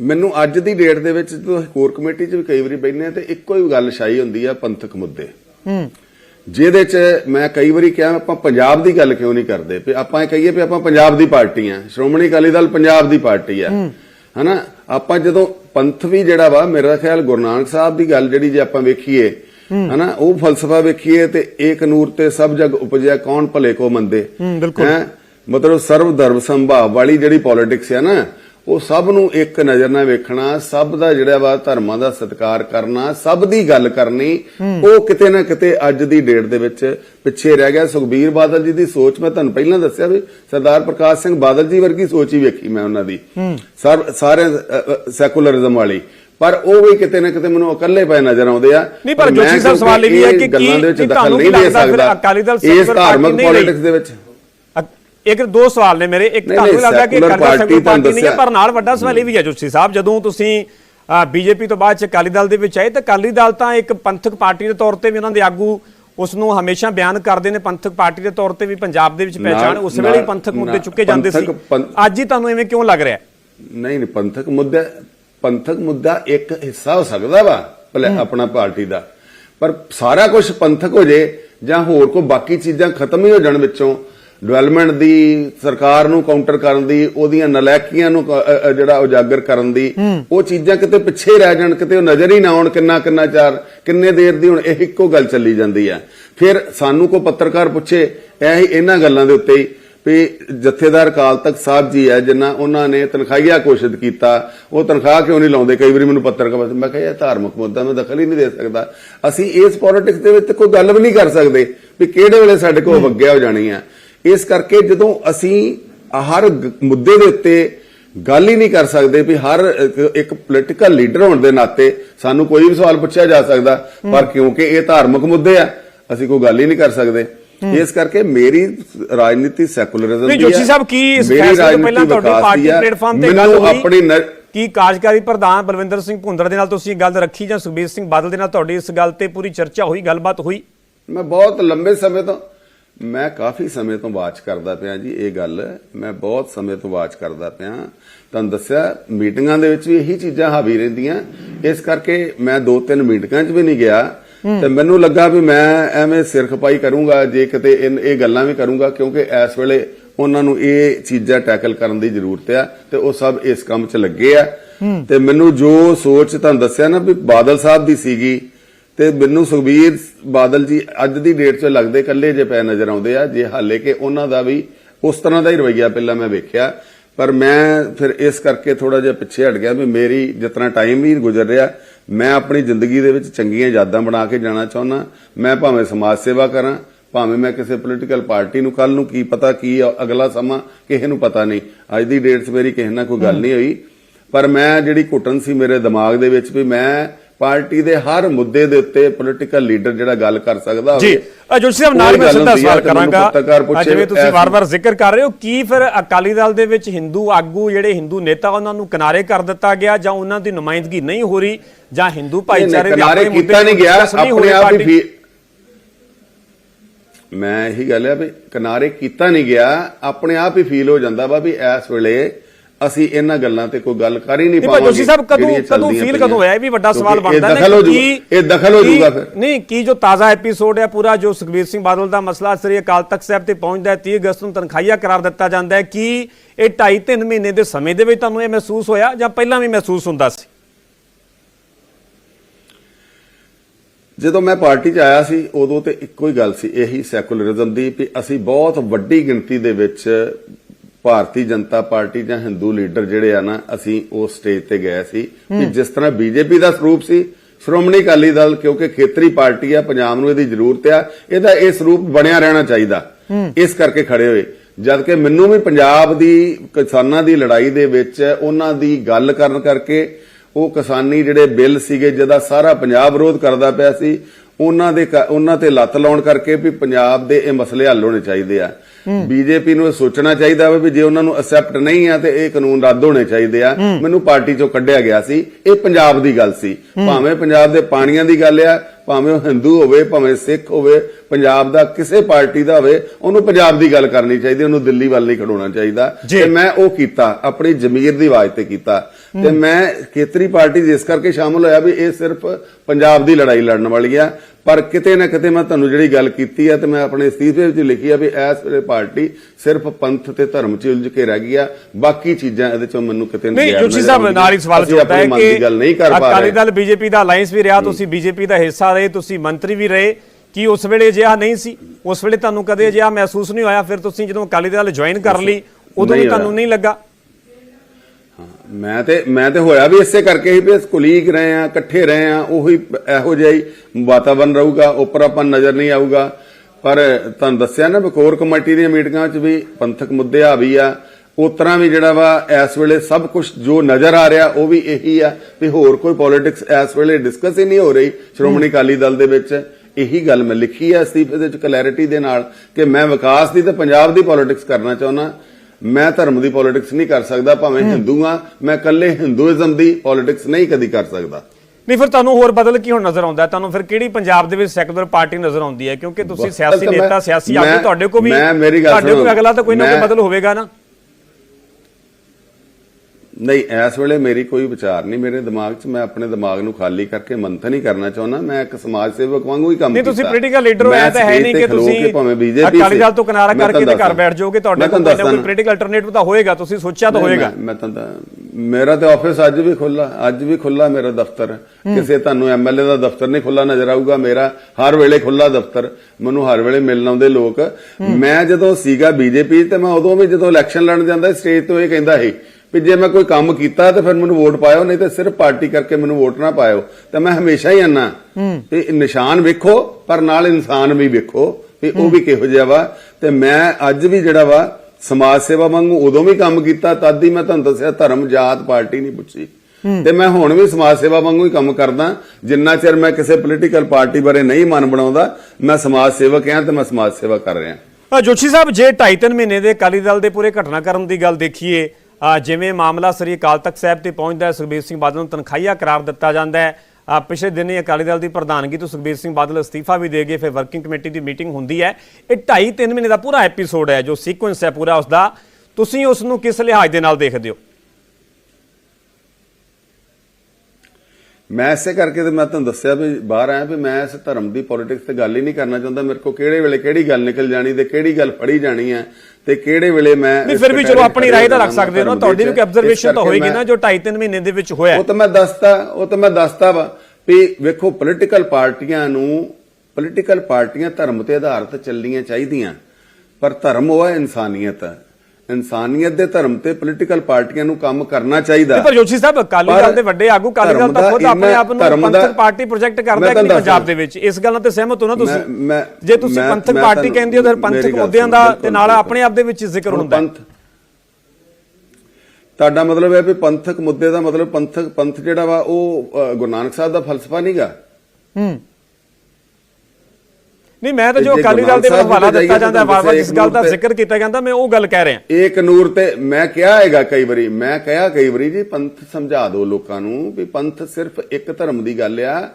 ਮੈਨੂੰ ਅੱਜ ਦੀ ਡੇਟ ਦੇ ਵਿੱਚ ਜਦੋਂ ਕੋਰ ਕਮੇਟੀ 'ਚ ਵੀ ਕਈ ਵਾਰੀ ਬੈਠਨੇ ਆ ਤੇ ਇੱਕੋ ਹੀ ਗੱਲ ਛਾਈ ਹੁੰਦੀ ਆ ਪੰਥਕ ਮੁੱਦੇ। ਹੂੰ। ਜਿਹਦੇ 'ਚ ਮੈਂ ਕਈ ਵਾਰੀ ਕਿਹਾ ਆਪਾਂ ਪੰਜਾਬ ਦੀ ਗੱਲ ਕਿਉਂ ਨਹੀਂ ਕਰਦੇ? ਵੀ ਆਪਾਂ ਇਹ ਕਹੀਏ ਵੀ ਆਪਾਂ ਪੰਜਾਬ ਦੀ ਪਾਰਟੀ ਆ। ਸ਼੍ਰੋਮਣੀ ਅਕਾਲੀ ਦਲ ਪੰਜਾਬ ਦੀ ਪਾਰਟੀ ਆ। ਹਨਾ? ਆਪਾਂ ਜਦੋਂ ਪੰਥ ਵੀ ਜਿਹੜਾ ਵਾ ਮੇਰਾ ਖਿਆਲ ਗੁਰੂ ਨਾਨਕ ਸਾਹਿਬ ਦੀ ਗੱਲ ਜਿਹੜੀ ਜੇ ਆਪਾਂ ਵੇਖੀਏ ਹਨਾ? ਉਹ ਫਲਸਫਾ ਵੇਖੀਏ ਤੇ ਏਕ ਨੂਰ ਤੇ ਸਭ ਜਗ ਉਪਜਿਆ ਕੌਣ ਭਲੇ ਕੋ ਮੰਦੇ? ਹੂੰ? ਮਤਲਬ ਸਰਵ ਧਰਮ ਸੰਭਾਵ ਵਾਲੀ ਜਿਹੜੀ ਪੋਲਿਟਿਕਸ ਹੈ ਨਾ ਉਹ ਸਭ ਨੂੰ ਇੱਕ ਨਜ਼ਰ ਨਾਲ ਵੇਖਣਾ ਸਭ ਦਾ ਜਿਹੜਾ ਵਾ ਧਰਮਾਂ ਦਾ ਸਤਿਕਾਰ ਕਰਨਾ ਸਭ ਦੀ ਗੱਲ ਕਰਨੀ ਉਹ ਕਿਤੇ ਨਾ ਕਿਤੇ ਅੱਜ ਦੀ ਡੇਟ ਦੇ ਵਿੱਚ ਪਿੱਛੇ ਰਹਿ ਗਿਆ। ਸੁਖਬੀਰ ਬਾਦਲ ਜੀ ਦੀ ਸੋਚ ਮੈਂ ਤੁਹਾਨੂੰ ਪਹਿਲਾਂ ਦੱਸਿਆ ਵੀ ਸਰਦਾਰ ਪ੍ਰਕਾਸ਼ ਸਿੰਘ ਬਾਦਲ ਜੀ ਵਰਗੀ ਸੋਚ ਹੀ ਵੇਖੀ ਮੈਂ ਉਹਨਾਂ ਦੀ। ਸਾਰੇ ਸੈਕੂਲਰਿਜ਼ਮ ਵਾਲੀ। ਪਰ ਉਹ ਵੀ ਕਿਤੇ ਨਾ ਕਿਤੇ ਮੈਨੂੰ ਇਕੱਲੇ ਪਏ ਨਜ਼ਰ ਆਉਂਦੇ ਆ ਨਹੀਂ, ਪਰ ਜੋਸ਼ੀ ਸਾਹਿਬ ਸਵਾਲ ਇਹ ਵੀ ਹੈ ਕਿ ਕੀ ਤੁਹਾਨੂੰ ਨਹੀਂ ਦੇ ਲੱਗਦਾ ਫਿਰ ਸਕਦਾ ਅਕਾਲੀ ਦਲ ਇਸ ਧਾਰਮਿਕ? ਪੋਲਿਟਿਕਸ ਦੇ ਵਿੱਚ ਇੱਕ ਦੋ ਸਵਾਲ ਨੇ ਮੇਰੇ ਇੱਕ ਤੁਹਾਨੂੰ ਲੱਗਦਾ ਕਿ ਦਲ ਪਾਰਟੀ ਪਾਰਟੀ ਨਹੀਂ ਹੈ। ਪਰ ਨਾਲ ਵੱਡਾ ਸਵਾਲ ਇਹ ਵੀ ਹੈ ਜੋਸ਼ੀ ਸਾਹਿਬ ਜਦੋਂ ਤੁਸੀਂ ਬੀਜੇਪੀ ਤੋਂ ਬਾਅਦ ਚ ਅਕਾਲੀ ਦਲ ਦੇ ਵਿੱਚ ਆਏ ਤਾਂ ਅਕਾਲੀ ਦਲ ਤਾਂ ਇੱਕ ਪੰਥਕ ਪਾਰਟੀ ਦੇ ਤੌਰ ਤੇ ਵੀ ਉਹਨਾਂ ਦੇ ਆਗੂ ਉਸ ਨੂੰ ਹਮੇਸ਼ਾ ਬਿਆਨ ਕਰਦੇ ਨੇ ਪੰਥਕ ਪਾਰਟੀ ਦੇ ਤੌਰ ਤੇ ਵੀ ਪੰਜਾਬ ਦੇ ਵਿੱਚ ਪਹਿਚਾਣ ਉਸ ਵੇਲੇ ਪੰਥਕ ਮੁੱਦੇ ਚੁੱਕੇ ਜਾਂਦੇ ਸੀ ਅੱਜ ਹੀ ਤੁਹਾਨੂੰ ਐਵੇਂ ਕਿਉਂ ਲੱਗ ਰਿਹਾ? ਨਹੀਂ ਨਹੀਂ ਪੰਥਕ ਮੁੱਦਾ ਪੰਥਕ ਮੁੱਦਾ ਇੱਕ ਹਿੱਸਾ ਹੋ ਸਕਦਾ ਵਾ ਆਪਣਾ ਪਾਰਟੀ ਦਾ। ਪਰ ਸਾਰਾ ਕੁਝ ਪੰਥਕ ਹੋ ਜੇ ਜਾਂ ਹੋਰ ਕੋ ਬਾਕੀ ਚੀਜ਼ਾਂ ਖਤਮ ਹੀ ਹੋ ਜਾਣ ਵਿੱਚੋਂ ਡਿਵੈਲਪਮੈਂਟ ਦੀ ਸਰਕਾਰ ਨੂੰ ਕਾਊਂਟਰ ਕਰਨ ਦੀ ਉਹਦੀਆਂ ਨਲਾਇਕੀਆਂ ਨੂੰ ਜਿਹੜਾ ਉਜਾਗਰ ਕਰਨ ਦੀ ਉਹ ਚੀਜ਼ਾਂ ਕਿਤੇ ਪਿੱਛੇ ਰਹਿ ਜਾਣ ਕਿਤੇ ਉਹ ਨਜ਼ਰ ਹੀ ਨਾ ਆਉਣ ਕਿੰਨਾ ਕਿੰਨਾ ਚਾਰ ਕਿੰਨੇ ਦੇਰ ਦੀ ਹੁਣ ਇਹ ਇੱਕੋ ਗੱਲ ਚੱਲੀ ਜਾਂਦੀ ਆ। ਫਿਰ ਸਾਨੂੰ ਕੋ ਪੱਤਰਕਾਰ ਪੁੱਛੇ ਇਹ ਇਹਨਾਂ ਗੱਲਾਂ ਦੇ ਉੱਤੇ ਹੀ ਵੀ ਜਥੇਦਾਰ ਅਕਾਲ ਤਖਤ ਸਾਹਿਬ ਜੀ ਹੈ ਜਿਨ੍ਹਾਂ ਉਹਨਾਂ ਨੇ ਤਨਖਾਹੀਆ ਘੋਸ਼ਿਤ ਕੀਤਾ ਉਹ ਤਨਖਾਹ ਕਿਉਂ ਨਹੀਂ ਲਾਉਂਦੇ? ਕਈ ਵਾਰੀ ਮੈਨੂੰ ਪੱਤਰਕਾਰ ਮੈਂ ਕਿਹਾ ਇਹ ਧਾਰਮਿਕ ਮੁੱਦਾ ਮੈਂ ਦਖਲ ਹੀ ਨਹੀਂ ਦੇ ਸਕਦਾ। ਅਸੀਂ ਇਸ ਪੋਲਿਟਿਕਸ ਦੇ ਵਿੱਚ ਕੋਈ ਗੱਲ ਵੀ ਨਹੀਂ ਕਰ ਸਕਦੇ ਵੀ ਕਿਹੜੇ ਵੇਲੇ ਸਾਡੇ ਕੋਲ ਵਗਿਆ ਹੋ ਜਾਣੀ ਆ। ਇਸ ਕਰਕੇ ਜਦੋਂ ਅਸੀਂ ਹਰ ਮੁੱਦੇ ਦੇ ਉੱਤੇ ਗੱਲ ਹੀ ਨਹੀਂ ਕਰ ਸਕਦੇ ਵੀ ਹਰ ਇੱਕ ਪੋਲੀਟੀਕਲ ਲੀਡਰ ਹੋਣ ਦੇ ਨਾਤੇ ਸਾਨੂੰ ਕੋਈ ਵੀ ਸਵਾਲ ਪੁੱਛਿਆ ਜਾ ਸਕਦਾ ਪਰ ਕਿਉਂਕਿ ਇਹ ਧਾਰਮਿਕ ਮੁੱਦੇ ਆ ਅਸੀਂ ਕੋਈ ਗੱਲ ਹੀ ਨਹੀਂ ਕਰ ਸਕਦੇ। ਇਸ ਕਰਕੇ ਮੇਰੀ ਰਾਜਨੀਤੀ ਸੈਕੂਲਰਿਜ਼ਮ ਦੀ ਹੈ। ਜੋਸ਼ੀ ਸਾਹਿਬ ਕੀ ਇਸ ਫੈਸਲੇ ਤੋਂ ਪਹਿਲਾਂ ਤੁਹਾਡੀ ਪਾਰਟੀ। ਪਲੇਟਫਾਰਮ ਤੇ ਗੱਲ ਹੋਈ? ਆਪਣੀ ਕੀ ਕਾਰਜਕਾਰੀ ਪ੍ਰਧਾਨ ਬਲਵਿੰਦਰ ਸਿੰਘ ਭੁੰਦਰ ਦੇ ਨਾਲ ਤੁਸੀਂ ਗੱਲ ਰੱਖੀ ਜਾਂ ਸੁਖਬੀਰ ਸਿੰਘ ਬਾਦਲ ਦੇ ਨਾਲ ਤੁਹਾਡੀ ਇਸ ਗੱਲ ਤੇ ਪੂਰੀ ਚਰਚਾ ਹੋਈ ਗੱਲਬਾਤ ਹੋਈ? ਮੈਂ ਬਹੁਤ ਲੰਬੇ ਸਮੇਂ ਤੋਂ ਮੈਂ ਕਾਫੀ ਸਮੇਂ ਤੋਂ ਵਾਚ ਕਰਦਾ ਪਿਆ ਜੀ ਇਹ ਗੱਲ। ਮੈਂ ਬਹੁਤ ਸਮੇਂ ਤੋਂ ਵਾਚ ਕਰਦਾ ਪਿਆ। ਤੁਹਾਨੂੰ ਦੱਸਿਆ ਮੀਟਿੰਗਾਂ ਦੇ ਵਿੱਚ ਵੀ ਇਹੀ ਚੀਜ਼ਾਂ ਹਾਵੀ ਰਹਿੰਦੀਆਂ। ਇਸ ਕਰਕੇ ਮੈਂ ਦੋ ਤਿੰਨ ਮੀਟਿੰਗਾਂ 'ਚ ਵੀ ਨਹੀਂ ਗਿਆ। ਤੇ ਮੈਨੂੰ ਲੱਗਾ ਵੀ ਮੈਂ ਐਵੇਂ ਸਿਰ ਖਪਾਈ ਕਰੂੰਗਾ, ਜੇ ਕਿਤੇ ਇਹ ਗੱਲਾਂ ਵੀ ਕਰੂੰਗਾ, ਕਿਉਂਕਿ ਇਸ ਵੇਲੇ ਉਹਨਾਂ ਨੂੰ ਇਹ ਚੀਜ਼ਾਂ ਟੈਕਲ ਕਰਨ ਦੀ ਜ਼ਰੂਰਤ ਆ ਤੇ ਉਹ ਸਭ ਇਸ ਕੰਮ 'ਚ ਲੱਗੇ ਆ। ਤੇ ਮੈਨੂੰ ਜੋ ਸੋਚ ਤੁਹਾਨੂੰ ਦੱਸਿਆ ਨਾ ਵੀ ਬਾਦਲ ਸਾਹਿਬ ਦੀ ਸੀਗੀ, ਤੇ ਮੈਨੂੰ ਸੁਖਬੀਰ ਬਾਦਲ ਜੀ ਅੱਜ ਦੀ ਡੇਟ 'ਚ ਲੱਗਦੇ ਕੱਲੇ ਜੇ ਪੈ ਨਜ਼ਰ ਆਉਂਦੇ ਆ, ਜੇ ਹਾਲੇ ਕਿ ਉਹਨਾਂ ਦਾ ਵੀ ਉਸ ਤਰ੍ਹਾਂ ਦਾ ਹੀ ਰਵਈਆ ਪਹਿਲਾਂ ਮੈਂ ਵੇਖਿਆ। ਪਰ ਮੈਂ ਫਿਰ ਇਸ ਕਰਕੇ ਥੋੜਾ ਜਿਹਾ ਪਿੱਛੇ ਹਟ ਗਿਆ ਵੀ ਮੇਰੀ ਜਿਤਨਾ ਟਾਈਮ ਵੀ ਗੁਜ਼ਰ ਰਿਹਾ ਮੈਂ ਆਪਣੀ ਜ਼ਿੰਦਗੀ ਦੇ ਵਿੱਚ ਚੰਗੀਆਂ ਯਾਦਾਂ ਬਣਾ ਕੇ ਜਾਣਾ ਚਾਹੁੰਦਾ ਮੈਂ ਭਾਵੇਂ ਸਮਾਜ ਸੇਵਾ ਕਰਾਂ ਭਾਵੇਂ ਮੈਂ ਕਿਸੇ ਪੋਲੀਟੀਕਲ ਪਾਰਟੀ ਨੂੰ ਕੱਲ ਨੂੰ ਕੀ ਪਤਾ ਕੀ ਅਗਲਾ ਸਮਾਂ ਕਿਸੇ ਨੂੰ ਪਤਾ ਨਹੀਂ। ਅੱਜ ਦੀ ਡੇਟ 'ਚ ਮੇਰੀ ਕਿਸੇ ਨਾਲ ਕੋਈ ਗੱਲ ਨਹੀਂ ਹੋਈ। ਪਰ ਮੈਂ ਜਿਹੜੀ ਘੁੱਟਣ ਸੀ ਮੇਰੇ ਦਿਮਾਗ ਦੇ ਵਿੱਚ ਵੀ ਮੈਂ ਪਾਰਟੀ ਦੇ ਹਰ ਮੁੱਦੇ ਦੇ ਉੱਤੇ ਪੋਲੀਟੀਕਲ ਲੀਡਰ ਜਿਹੜਾ ਗੱਲ ਕਰ ਸਕਦਾ ਜੀ ਹੋਵੇ ਅ, ਜੋਸ਼ੀ ਸਾਹਿਬ ਨਾਲ ਮੈਂ ਸਿੱਧਾ ਸਵਾਲ ਕਰਾਂਗਾ। ਜਿਵੇਂ ਤੁਸੀਂ ਵਾਰ-ਵਾਰ ਜ਼ਿਕਰ ਕਰ ਰਹੇ ਹੋ ਕੀ ਫਿਰ ਅਕਾਲੀ ਦਲ ਦੇ ਵਿੱਚ ਹਿੰਦੂ ਆਗੂ ਜਿਹੜੇ ਹਿੰਦੂ ਨੇਤਾ ਉਹਨਾਂ ਨੂੰ ਕਿਨਾਰੇ ਕਰ ਦਿੱਤਾ ਗਿਆ ਜਾਂ ਉਹਨਾਂ ਦੀ ਨੁਮਾਇੰਦਗੀ ਨਹੀਂ ਹੋ ਰਹੀ ਜਾਂ ਹਿੰਦੂ ਭਾਈਚਾਰੇ ਦੇ ਆਪਣੇ ਕੀਤਾ ਨਹੀਂ ਗਿਆ ਹੋ ਆਪਣੇ ਆਪ ਹੀ ਮੈਂ ਇਹੀ ਗੱਲ ਆ ਵੀ ਕਿਨਾਰੇ ਕੀਤਾ ਨਹੀਂ ਗਿਆ ਆਪਣੇ ਆਪ ਹੀ ਫੀਲ ਹੋ ਜਾਂਦਾ ਵਾ ਵੀ ਇਸ ਵੇਲੇ ਅਸੀਂ ਇਹਨਾਂ ਗੱਲਾਂ ਤੇ ਕੋਈ ਗੱਲ ਕਰ ਹੀ ਨਹੀਂ ਪਾਵਾਂਗੇ ਜੋਸ਼ੀ ਸਾਹਿਬ ਕਦੋਂ ਕਦੋਂ ਫੀਲ। ਕਦੋਂ ਹੋਇਆ ਇਹ ਵੀ ਵੱਡਾ ਸਵਾਲ ਬਣਦਾ ਹੋ ਜਾਊਗਾ ਇਹ ਦਖਲ ਹੋ ਕੀ- ਜਾਊਗਾ ਫਿਰ ਨਹੀਂ ਕੀ ਜੋ ਤਾਜ਼ਾ ਐਪੀਸੋਡ ਹੈ ਪੂਰਾ ਜੋ ਸੁਖਬੀਰ ਸਿੰਘ ਬਾਦਲ ਦਾ ਮਸਲਾ ਸ੍ਰੀ ਅਕਾਲ ਤਖਤ ਸਾਹਿਬ ਤੇ ਪਹੁੰਚਦਾ ਹੈ 30 ਅਗਸਤ ਨੂੰ ਤਨਖਾਹੀਆ ਕਰਾਰ ਦਿੱਤਾ ਜਾਂਦਾ ਹੈ ਕੀ ਇਹ 2.5 3 ਮਹੀਨੇ ਦੇ ਸਮੇਂ ਦੇ ਵਿੱਚ ਤੁਹਾਨੂੰ ਇਹ ਮਹਿਸੂਸ ਹੋਇਆ ਜਾਂ ਪਹਿਲਾਂ ਵੀ ਮਹਿਸੂਸ ਹੁੰਦਾ ਸੀ ਜਦੋਂ ਮੈਂ ਪਾਰਟੀ 'ਚ ਆਇਆ ਸੀ ਉਦੋਂ ਤੇ ਇੱਕੋ ਹੀ ਗੱਲ ਸੀ ਇਹੀ ਸੈਕੂਲਰਿਜ਼ਮ ਦੀ ਵੀ ਅਸੀਂ ਬਹੁਤ ਵੱਡੀ ਗਿਣਤੀ ਦੇ ਵਿੱਚ ਭਾਰਤੀ ਜਨਤਾ ਪਾਰਟੀ ਜਾਂ ਹਿੰਦੂ ਲੀਡਰ ਜਿਹੜੇ ਆ ਨਾ ਅਸੀਂ ਉਸ ਸਟੇਜ ਤੇ ਗਏ ਸੀ ਕਿ ਜਿਸ ਤਰ੍ਹਾਂ ਬੀਜੇਪੀ ਦਾ ਸਰੂਪ ਸੀ ਸ਼੍ਰੋਮਣੀ ਅਕਾਲੀ ਦਲ ਕਿਉਂਕਿ ਖੇਤਰੀ ਪਾਰਟੀ ਆ ਪੰਜਾਬ ਨੂੰ ਇਹਦੀ ਜ਼ਰੂਰਤ ਆ ਇਹਦਾ ਇਹ ਸਰੂਪ ਬਣਿਆ ਰਹਿਣਾ ਚਾਹੀਦਾ। ਇਸ ਕਰਕੇ ਖੜੇ ਹੋਏ। ਜਦ ਕਿ ਮੈਨੂੰ ਵੀ ਪੰਜਾਬ ਦੀ ਕਿਸਾਨਾਂ ਦੀ ਲੜਾਈ ਦੇ ਵਿੱਚ ਉਹਨਾਂ ਦੀ ਗੱਲ ਕਰਨ ਕਰਕੇ ਉਹ ਕਿਸਾਨੀ ਜਿਹੜੇ ਬਿੱਲ ਸੀਗੇ ਜਿਹਦਾ ਸਾਰਾ ਪੰਜਾਬ ਵਿਰੋਧ ਕਰਦਾ ਪਿਆ ਸੀ ਉਹਨਾਂ ਦੇ ਉਹਨਾਂ ਤੇ ਲੱਤ ਲਾਉਣ ਕਰਕੇ ਵੀ ਪੰਜਾਬ ਦੇ ਇਹ ਮਸਲੇ ਹੱਲ ਹੋਣੇ ਚਾਹੀਦੇ ਆ। ਬੀਜੇਪੀ ਨੂੰ ਇਹ ਸੋਚਣਾ ਚਾਹੀਦਾ ਵਾ ਵੀ ਜੇ ਉਹਨਾਂ ਨੂੰ ਅਸੈਪਟ ਨਹੀਂ ਆ ਤੇ ਇਹ ਕਾਨੂੰਨ ਰੱਦ ਹੋਣੇ ਚਾਹੀਦੇ ਆ। ਮੈਨੂੰ ਪਾਰਟੀ ਚੋਂ ਕੱਢਿਆ ਗਿਆ ਸੀ। ਇਹ ਪੰਜਾਬ ਦੀ ਗੱਲ ਸੀ। ਭਾਵੇਂ ਪੰਜਾਬ ਦੇ ਪਾਣੀਆਂ ਦੀ ਗੱਲ ਆ ਭਾਵੇਂ ਉਹ ਹਿੰਦੂ ਹੋਵੇ ਭਾਵੇਂ ਸਿੱਖ ਹੋਵੇ ਪੰਜਾਬ ਦਾ ਕਿਸੇ ਪਾਰਟੀ ਦਾ ਹੋਵੇ ਉਹਨੂੰ ਪੰਜਾਬ ਦੀ ਗੱਲ ਕਰਨੀ ਚਾਹੀਦੀ ਉਹਨੂੰ ਦਿੱਲੀ ਵੱਲ ਨਹੀਂ ਖੜਾਉਣਾ ਚਾਹੀਦਾ। ਤੇ ਮੈਂ ਉਹ ਕੀਤਾ ਆਪਣੀ ਜ਼ਮੀਰ ਦੀ ਆਵਾਜ਼ ਤੇ ਕੀਤਾ। ਤੇ ਮੈਂ ਖੇਤਰੀ ਪਾਰਟੀ ਜਿਸ ਕਰਕੇ ਸ਼ਾਮਲ ਹੋਇਆ ਵੀ ਇਹ ਸਿਰਫ ਪੰਜਾਬ ਦੀ ਲੜਾਈ ਲੜਨ ਵਾਲੀ ਆ। ਪਰ ਕਿਤੇ ਨਾ ਕਿਤੇ ਮੈਂ ਤੁਹਾਨੂੰ ਜਿਹੜੀ ਗੱਲ ਕੀਤੀ ਆ ਤੇ ਮੈਂ ਆਪਣੇ ਅਸਤੀਫੇ ਵਿੱਚ ਲਿਖੀ ਆ ਵੀ ਇਸ ਵੇਲੇ ਪਾਰਟੀ ਸਿਰਫ ਪੰਥ ਤੇ ਧਰਮ 'ਚ ਉਲਝ ਕੇ ਰਹਿ ਗਈ ਆ। ਬਾਕੀ ਚੀਜ਼ਾਂ ਇਹਦੇ 'ਚੋਂ ਮੈਨੂੰ ਕਿਤੇ ਨਹੀਂ ਜੋਸ਼ੀ ਸਾਹਿਬ। ਨਾਲ ਹੀ ਸਵਾਲ ਜੁੜਦਾ ਹੈ ਕਿ ਅਕਾਲੀ ਦਲ ਬੀਜੇਪੀ ਦਾ ਅਲਾਈਅੰਸ ਵੀ ਰਿਹਾ ਤੁਸੀਂ ਬੀਜੇਪੀ ਦਾ ਹਿੱਸਾ ਰਹੇ ਤੁਸੀਂ ਮੰਤਰੀ ਵੀ ਰਹੇ। ਕੀ ਉਸ ਵੇਲੇ ਅਜਿਹਾ ਨਹੀਂ ਸੀ? ਉਸ ਵੇਲੇ ਤੁਹਾਨੂੰ ਕਦੇ ਅਜਿਹਾ ਮਹਿਸੂਸ ਨਹੀਂ ਹੋਇਆ? ਫਿਰ ਤੁਸੀਂ ਜਦੋਂ ਅਕਾਲੀ ਦਲ ਜੁਆਇਨ ਕਰ ਲਈ ਉਦੋਂ ਵੀ ਤੁਹਾਨੂੰ। ਨਹੀਂ ਲੱਗਾ। ਮੈਂ ਤੇ ਮੈਂ ਤੇ ਹੋਇਆ ਵੀ ਇਸੇ ਕਰਕੇ ਹੀ ਵੀ ਕੁਲੀਗ ਰਹੇ ਆ ਇਕੱਠੇ ਰਹੇ ਆ ਉਹੀ ਇਹੋ ਜਿਹਾ ਹੀ ਵਾਤਾਵਰਨ ਰਹੂਗਾ ਉੱਪਰ ਆਪਾਂ ਨਜ਼ਰ ਨਹੀਂ ਆਊਗਾ। ਪਰ ਤੁਹਾਨੂੰ ਦੱਸਿਆ ਨਾ ਵੀ ਕੋਰ ਕਮੇਟੀ ਦੀਆਂ ਮੀਟਿੰਗਾਂ 'ਚ ਵੀ ਪੰਥਕ ਮੁੱਦੇ ਆ ਵੀ ਆ ਉਸ ਤਰ੍ਹਾਂ ਵੀ ਜਿਹੜਾ ਵਾ ਇਸ ਵੇਲੇ ਸਭ ਕੁਝ ਜੋ ਨਜ਼ਰ ਆ ਰਿਹਾ ਉਹ ਵੀ ਇਹੀ ਆ ਵੀ ਹੋਰ ਕੋਈ ਪੋਲਿਟਿਕਸ ਇਸ ਵੇਲੇ ਡਿਸਕਸ ਹੀ ਨਹੀਂ ਹੋ ਰਹੀ ਸ਼੍ਰੋਮਣੀ ਅਕਾਲੀ ਦਲ ਦੇ ਵਿੱਚ। ਇਹੀ ਗੱਲ ਮੈਂ ਲਿਖੀ ਹੈ ਅਸਤੀਫੇ ਦੇ ਵਿੱਚ ਕਲੈਰਿਟੀ ਦੇ ਨਾਲ ਕਿ ਮੈਂ ਵਿਕਾਸ ਦੀ ਤੇ ਪੰਜਾਬ ਦੀ ਪੋਲਿਟਿਕਸ ਕਰਨਾ ਚਾਹੁੰਦਾ। ਮੈਂ ਧਰਮ ਦੀ ਪੋਲਿਟਿਕਸ ਨਹੀਂ ਕਰ ਸਕਦਾ ਭਾਵੇਂ ਹਿੰਦੂ ਆ ਮੈਂ ਇਕੱਲੇ ਹਿੰਦੂਇਜ਼ਮ ਦੀ ਪੋਲਿਟਿਕਸ ਨਹੀਂ ਕਦੀ ਕਰ ਸਕਦਾ ਨਹੀਂ ਫਿਰ ਤੁਹਾਨੂੰ ਹੋਰ ਬਦਲ ਕੀ ਹੁਣ ਨਜ਼ਰ ਆਉਂਦਾ? ਤੁਹਾਨੂੰ ਫਿਰ ਕਿਹੜੀ ਪੰਜਾਬ ਦੇ ਵਿੱਚ ਸੈਕੂਲਰ ਪਾਰਟੀ ਨਜ਼ਰ ਆਉਂਦੀ ਹੈ ਕਿਉਂਕਿ ਤੁਸੀਂ ਸਿਆਸੀ ਨੇਤਾ ਸਿਆਸੀ ਆਗੂ ਮੈਂ- ਤੁਹਾਡੇ ਕੋਲ ਵੀ ਤੁਹਾਡੇ ਕੋਲ। ਅਗਲਾ ਤਾਂ ਕੋਈ ਨਾ ਕੋਈ ਬਦਲ ਹੋਵੇਗਾ ਨਾ ਨਹੀਂ ਇਸ ਵੇਲੇ ਮੇਰੀ ਕੋਈ ਵਿਚਾਰ ਨਹੀਂ ਮੇਰੇ ਦਿਮਾਗ 'ਚ ਮੈਂ ਆਪਣੇ ਦਿਮਾਗ ਨੂੰ ਖਾਲੀ ਕਰਕੇ ਮੰਥਨ ਹੀ ਕਰਨਾ ਚਾਹੁੰਦਾ। ਮੈਂ ਇੱਕ ਸਮਾਜ ਸੇਵਕ ਵਾਂਗੂ ਹੀ ਕੰਮ ਨਹੀਂ ਤੁਸੀਂ ਪੋਲੀਟੀਕਲ ਲੀਡਰ ਹੋ ਐ ਤਾਂ ਹੈ ਨਹੀਂ ਕਿ ਤੁਸੀਂ ਭਾਵੇਂ BJP ਅਕਾਲੀ ਦਲ ਤੋਂ। ਕਿਨਾਰਾ ਕਰਕੇ ਤੇ ਘਰ ਬੈਠ ਜਾਓਗੇ ਤੁਹਾਡੇ ਕੋਲ ਕੋਈ। ਪੋਲੀਟੀਕਲ ਅਲਟਰਨੇਟਿਵ ਤਾਂ ਹੋਏਗਾ ਤੁਸੀਂ ਸੋਚਿਆ ਤਾਂ ਹੋਏਗਾ। ਮੈਂ ਤਾਂ- ਮੇਰਾ ਤੇ ਆਫਿਸ ਅੱਜ ਵੀ ਖੁੱਲਾ ਅੱਜ ਵੀ ਖੁੱਲਾ ਮੇਰਾ ਦਫ਼ਤਰ। ਕਿਸੇ ਤੁਹਾਨੂੰ ਐਮਐਲਏ ਦਾ ਦਫ਼ਤਰ ਨਹੀਂ ਖੁੱਲਾ ਨਜ਼ਰ ਆਊਗਾ ਮੇਰਾ ਹਰ ਵੇਲੇ ਖੁੱਲਾ ਦਫ਼ਤਰ। ਮੈਨੂੰ ਹਰ ਵੇਲੇ ਮਿਲਣ ਆਉਂਦੇ ਲੋਕ। ਮੈਂ ਜਦੋਂ ਸੀਗਾ ਬੀਜੇਪੀ ਤੇ ਮੈਂ ਉਦੋਂ ਵੀ ਜਦੋਂ ਇਲੈਕਸ਼ਨ ਲੜਨ ਜਾਂਦਾ ਸਟੇਜ ਤੋਂ ਇਹ ਕਹਿੰਦਾ ਸੀ ਵੀ ਜੇ ਮੈਂ ਕੋਈ ਕੰਮ ਕੀਤਾ ਤੇ ਫਿਰ ਮੈਨੂੰ ਵੋਟ ਪਾਇਓ ਨਹੀਂ ਤੇ ਸਿਰਫ ਪਾਰਟੀ ਕਰਕੇ ਮੈਨੂੰ ਵੋਟ ਨਾ ਪਾਇਓ। ਤੇ ਮੈਂ ਹਮੇਸ਼ਾ ਹੀ ਆਨਾ ਵੀ ਨਿਸ਼ਾਨ ਵੇਖੋ ਪਰ ਨਾਲ ਇਨਸਾਨ ਵੀ ਵੇਖੋ ਵੀ ਉਹ ਵੀ ਕਿਹੋ ਜਿਹਾ ਵਾ। ਤੇ ਮੈਂ ਅੱਜ ਵੀ ਜਿਹੜਾ ਵਾ ਸਮਾਜ ਸੇਵਾ ਵਾਂਗੂ ਉਦੋਂ ਵੀ ਕੰਮ ਕੀਤਾ ਤਦ ਹੀ ਮੈਂ ਤੁਹਾਨੂੰ ਦੱਸਿਆ ਧਰਮ ਜਾਤ ਪਾਰਟੀ ਨਹੀਂ ਪੁੱਛੀ। ਤੇ ਮੈਂ ਹੁਣ ਵੀ ਸਮਾਜ ਸੇਵਾ ਵਾਂਗੂ ਹੀ ਕੰਮ ਕਰਦਾ। ਜਿੰਨਾ ਚਿਰ ਮੈਂ ਕਿਸੇ ਪੋਲੀਟੀਕਲ ਪਾਰਟੀ ਬਾਰੇ ਨਹੀਂ ਮਨ ਬਣਾਉਂਦਾ ਮੈਂ ਸਮਾਜ ਸੇਵਕ ਹਾਂ ਤੇ ਮੈਂ ਸਮਾਜ ਸੇਵਾ ਕਰ ਰਿਹਾ। ਜੋਸ਼ੀ ਸਾਹਿਬ ਜੇ 2.5 ਮਹੀਨੇ ਦੇ ਅਕਾਲੀ ਦਲ ਦੇ ਪੂਰੇ ਘਟਨਾਕ੍ਰਮ ਦੀ ਗੱਲ ਦੇਖੀਏ ਜਿਵੇਂ ਮਾਮਲਾ ਸ੍ਰੀ ਅਕਾਲ ਤਖਤ ਸਾਹਿਬ ਤੇ ਪਹੁੰਚਦਾ ਹੈ ਸੁਖਬੀਰ ਸਿੰਘ ਬਾਦਲ ਨੂੰ ਤਨਖਾਹੀਆ ਕਰਾਰ ਦਿੱਤਾ ਜਾਂਦਾ ਹੈ। ਅ, ਪਿਛਲੇ ਦਿਨੀ ਅਕਾਲੀ ਦਲ ਦੀ ਪ੍ਰਧਾਨਗੀ ਤੋਂ ਸੁਖਬੀਰ ਸਿੰਘ ਬਾਦਲ ਅਸਤੀਫਾ ਵੀ ਦੇ ਗਏ ਫਿਰ ਵਰਕਿੰਗ ਕਮੇਟੀ ਦੀ ਮੀਟਿੰਗ ਹੁੰਦੀ ਹੈ। ਇਹ 2.5 3 ਮਹੀਨੇ ਦਾ ਪੂਰਾ ਐਪੀਸੋਡ ਹੈ ਜੋ ਸੀਕੁਐਂਸ ਹੈ ਪੂਰਾ ਉਸ ਦਾ ਤੁਸੀਂ ਉਸ ਨੂੰ ਕਿਸ ਲਿਹਾਜ਼ ਦੇ ਨਾਲ ਦੇਖਦੇ ਹੋ? ਮੈਂ ਐਸੇ ਕਰਕੇ ਤੇ ਮੈਂ ਤੁਹਾਨੂੰ ਦੱਸਿਆ ਵੀ ਬਾਹਰ ਆਇਆ ਵੀ ਮੈਂ ਇਸ ਧਰਮ ਦੀ ਪੋਲਿਟਿਕਸ ਤੇ ਗੱਲ ਹੀ ਨਹੀਂ ਕਰਨਾ ਚਾਹੁੰਦਾ। ਮੇਰੇ ਕੋ ਕਿਹੜੇ ਵੇਲੇ ਕਿਹੜੀ ਗੱਲ ਨਿਕਲ ਜਾਣੀ ਤੇ ਕਿਹੜੀ ਗੱਲ ਫੜੀ ਜਾਣੀ ਹੈ ਤੇ ਕਿਹੜੇ ਵੇਲੇ ਮੈਂ ਨਹੀਂ ਇਸ ਫਿਰ ਵੀ ਚਲੋ ਆਪਣੀ ਰਾਏ ਤਾਂ ਰੱਖ ਸਕਦੇ ਹੋ ਨਾ। ਤੁਹਾਡੀ ਵੀ। ਕੋਈ ਅਬਜ਼ਰਵੇਸ਼ਨ ਇਸ ਤਾਂ ਹੋਏਗੀ ਨਾ ਜੋ 2.5 3 ਮਹੀਨੇ ਦੇ ਵਿੱਚ ਹੋਇਆ। ਉਹ ਤਾਂ ਮੈਂ ਦੱਸਤਾ ਉਹ ਤਾਂ ਮੈਂ ਦੱਸਤਾ ਵਾ ਵੀ ਵੇਖੋ ਪੋਲੀਟੀਕਲ ਪਾਰਟੀਆਂ ਨੂੰ ਪੋਲੀਟੀਕਲ ਪਾਰਟੀਆਂ ਧਰਮ ਤੇ ਆਧਾਰਿਤ ਚੱਲਣੀਆਂ ਚਾਹੀਦੀਆਂ। ਪਰ ਧਰਮ ਉਹ ਹੈ ਇਨਸਾਨੀਅਤ। ਹੈ ਇਨਸਾਨੀਅਤ ਦੇ ਧਰਮ ਤੇ ਪੋਲੀਟੀਕਲ ਪਾਰਟੀਆਂ ਨੂੰ ਕੰਮ ਕਰਨਾ ਚਾਹੀਦਾ। ਪਰ ਜੋਸ਼ੀ ਸਾਹਿਬ ਅਕਾਲੀ ਦਲ ਦੇ ਵੱਡੇ ਆਗੂ ਅਕਾਲੀ ਦਲ ਤਾਂ ਖੁਦ ਆਪਣੇ ਆਪ ਨੂੰ ਪੰਥਕ ਪਾਰਟੀ ਪ੍ਰੋਜੈਕਟ ਕਰਦਾ ਕਿ ਪੰਜਾਬ ਦੇ ਵਿੱਚ। ਇਸ ਗੱਲ ਨਾਲ ਤੇ ਸਹਿਮਤ ਹੋ ਨਾ ਤੁਸੀਂ? ਜੇ ਤੁਸੀਂ ਪੰਥਕ ਪਾਰਟੀ ਕਹਿੰਦੇ ਹੋ ਤਾਂ ਪੰਥਕ ਮੁੱਦਿਆਂ ਦਾ ਤੇ ਨਾਲ। ਆਪਣੇ ਆਪ ਦੇ ਵਿੱਚ ਜ਼ਿਕਰ ਹੁੰਦਾ ਹੈ। ਪੰਥ ਤੁਹਾਡਾ ਮਤਲਬ ਹੈ ਵੀ ਪੰਥਕ ਮੁੱਦੇ ਦਾ ਮਤਲਬ ਪੰਥਕ ਪੰਥ ਜਿਹੜਾ ਵਾ ਉਹ ਗੁਰੂ ਨਾਨਕ ਸਾਹਿਬ ਦਾ ਫਲਸਫਾ ਨਹੀਂਗਾ ਹੂੰ। ਨਹੀਂ ਮੈਂ ਤਾਂ ਜੋ ਅਕਾਲੀ ਦਲ ਦੇ ਹਵਾਲਾ ਦਿੱਤਾ ਜਾਂਦਾ ਵਾਰ-ਵਾਰ ਜਿਸ ਗੱਲ ਦਾ ਜ਼ਿਕਰ ਕੀਤਾ ਜਾਂਦਾ ਮੈਂ ਉਹ ਗੱਲ ਕਹਿ ਰਿਹਾ। ਏਕ ਨੂਰ ਤੇ ਮੈਂ ਕਿਹਾ ਹੈਗਾ ਕਈ ਵਾਰੀ ਮੈਂ ਕਿਹਾ ਕਈ ਵਾਰੀ ਜੀ ਪੰਥ ਸਮਝਾ ਦਿਓ ਲੋਕਾਂ ਨੂੰ ਵੀ ਪੰਥ ਸਿਰਫ ਇੱਕ ਧਰਮ ਦੀ ਗੱਲ ਆ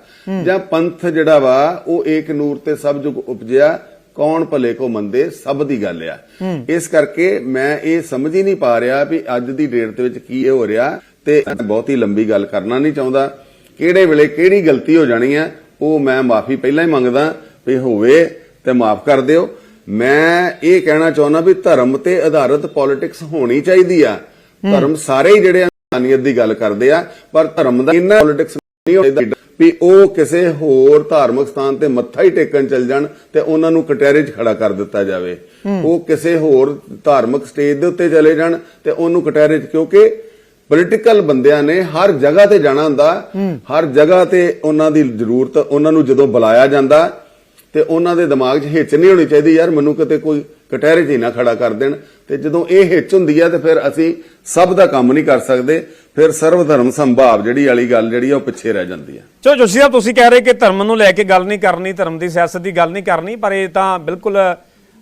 ਜਾਂ ਪੰਥ ਜਿਹੜਾ ਵਾ ਉਹ ਏਕ ਨੂਰ ਤੇ ਸਭ ਜੋ ਉਪਜਿਆ ਕੌਣ ਭਲੇ ਕੋ ਮੰਦੇ ਸਭ ਦੀ ਗੱਲ ਆ। ਇਸ ਕਰਕੇ ਮੈਂ ਇਹ ਸਮਝ ਹੀ ਨਹੀਂ ਪਾ ਰਿਹਾ ਵੀ ਅੱਜ ਦੀ ਡੇਟ ਦੇ ਵਿੱਚ ਕੀ ਇਹ ਹੋ ਰਿਹਾ ਤੇ ਬਹੁਤੀ ਲੰਬੀ ਗੱਲ ਕਰਨਾ ਨਹੀਂ ਚਾਹੁੰਦਾ। ਕਿਹੜੇ ਵੇਲੇ ਕਿਹੜੀ ਗਲਤੀ ਹੋ ਜਾਣੀ ਆ ਉਹ ਮੈਂ ਮਾਫੀ ਪਹਿਲਾਂ ਹੀ ਮੰਗਦਾ। ਵੀ ਹੋਵੇ ਤੇ ਮਾਫ ਕਰ ਦਿਓ। ਮੈਂ ਇਹ ਕਹਿਣਾ ਚਾਹੁੰਦਾ ਵੀ ਧਰਮ ਤੇ ਆਧਾਰਿਤ ਪੋਲਿਟਿਕਸ ਹੋਣੀ ਚਾਹੀਦੀ ਆ। ਧਰਮ ਸਾਰੇ ਹੀ ਜਿਹੜੇ ਇਨਸਾਨੀਅਤ ਦੀ ਗੱਲ ਕਰਦੇ ਆ ਪਰ ਧਰਮ ਦਾ ਇੰਨਾ ਪੋਲਿਟਿਕਸ ਨਹੀਂ ਹੋਣਾ ਵੀ ਉਹ ਕਿਸੇ ਹੋਰ ਧਾਰਮਿਕ ਸਥਾਨ ਤੇ ਮੱਥਾ ਹੀ ਟੇਕਣ ਚੱਲ ਜਾਣ ਤੇ ਉਹਨਾਂ ਨੂੰ ਕਟਹਿਰੇ 'ਚ ਖੜਾ ਕਰ ਦਿੱਤਾ ਜਾਵੇ। ਉਹ ਕਿਸੇ ਹੋਰ ਧਾਰਮਿਕ ਸਟੇਜ ਦੇ ਉੱਤੇ ਚਲੇ ਜਾਣ ਤੇ ਉਹਨੂੰ ਕਟਹਿਰੇ 'ਚ ਕਿਉਂਕਿ ਪੋਲੀਟੀਕਲ ਬੰਦਿਆਂ ਨੇ ਹਰ ਜਗ੍ਹਾ ਤੇ ਜਾਣਾ ਹੁੰਦਾ। ਹਰ ਜਗ੍ਹਾ ਤੇ ਉਹਨਾਂ ਦੀ ਜ਼ਰੂਰਤ ਉਹਨਾਂ ਨੂੰ ਜਦੋਂ ਬੁਲਾਇਆ ਜਾਂਦਾ ਤੇ ਉਹਨਾਂ ਦੇ ਦਿਮਾਗ 'ਚ ਹਿੱਚ ਨਹੀਂ ਹੋਣੀ ਚਾਹੀਦੀ, ਯਾਰ ਮੈਨੂੰ ਕਿਤੇ ਕੋਈ ਕਟਹਿਰੇ 'ਚ ਹੀ ਨਾ ਖੜਾ ਕਰ ਦੇਣ। ਤੇ ਜਦੋਂ ਇਹ ਹਿੱਚ ਹੁੰਦੀ ਆ, ਤੇ ਫਿਰ ਅਸੀਂ ਸਭ ਦਾ ਕੰਮ ਨਹੀਂ ਕਰ ਸਕਦੇ, ਫਿਰ ਸਰਵ ਧਰਮ ਸੰਭਾਵ ਜਿਹੜੀ ਵਾਲੀ ਗੱਲ ਜਿਹੜੀ ਆ, ਉਹ ਪਿੱਛੇ ਰਹਿ ਜਾਂਦੀ ਆ। ਚਲੋ ਜੋਸ਼ੀ ਸਾਹਿਬ, ਤੁਸੀਂ ਕਹਿ ਰਹੇ ਕਿ ਧਰਮ ਨੂੰ ਲੈ ਕੇ ਗੱਲ ਨਹੀਂ ਕਰਨੀ, ਧਰਮ ਦੀ ਸਿਆਸਤ ਦੀ ਗੱਲ ਨਹੀਂ ਕਰਨੀ, ਪਰ ਇਹ ਤਾਂ ਬਿਲਕੁਲ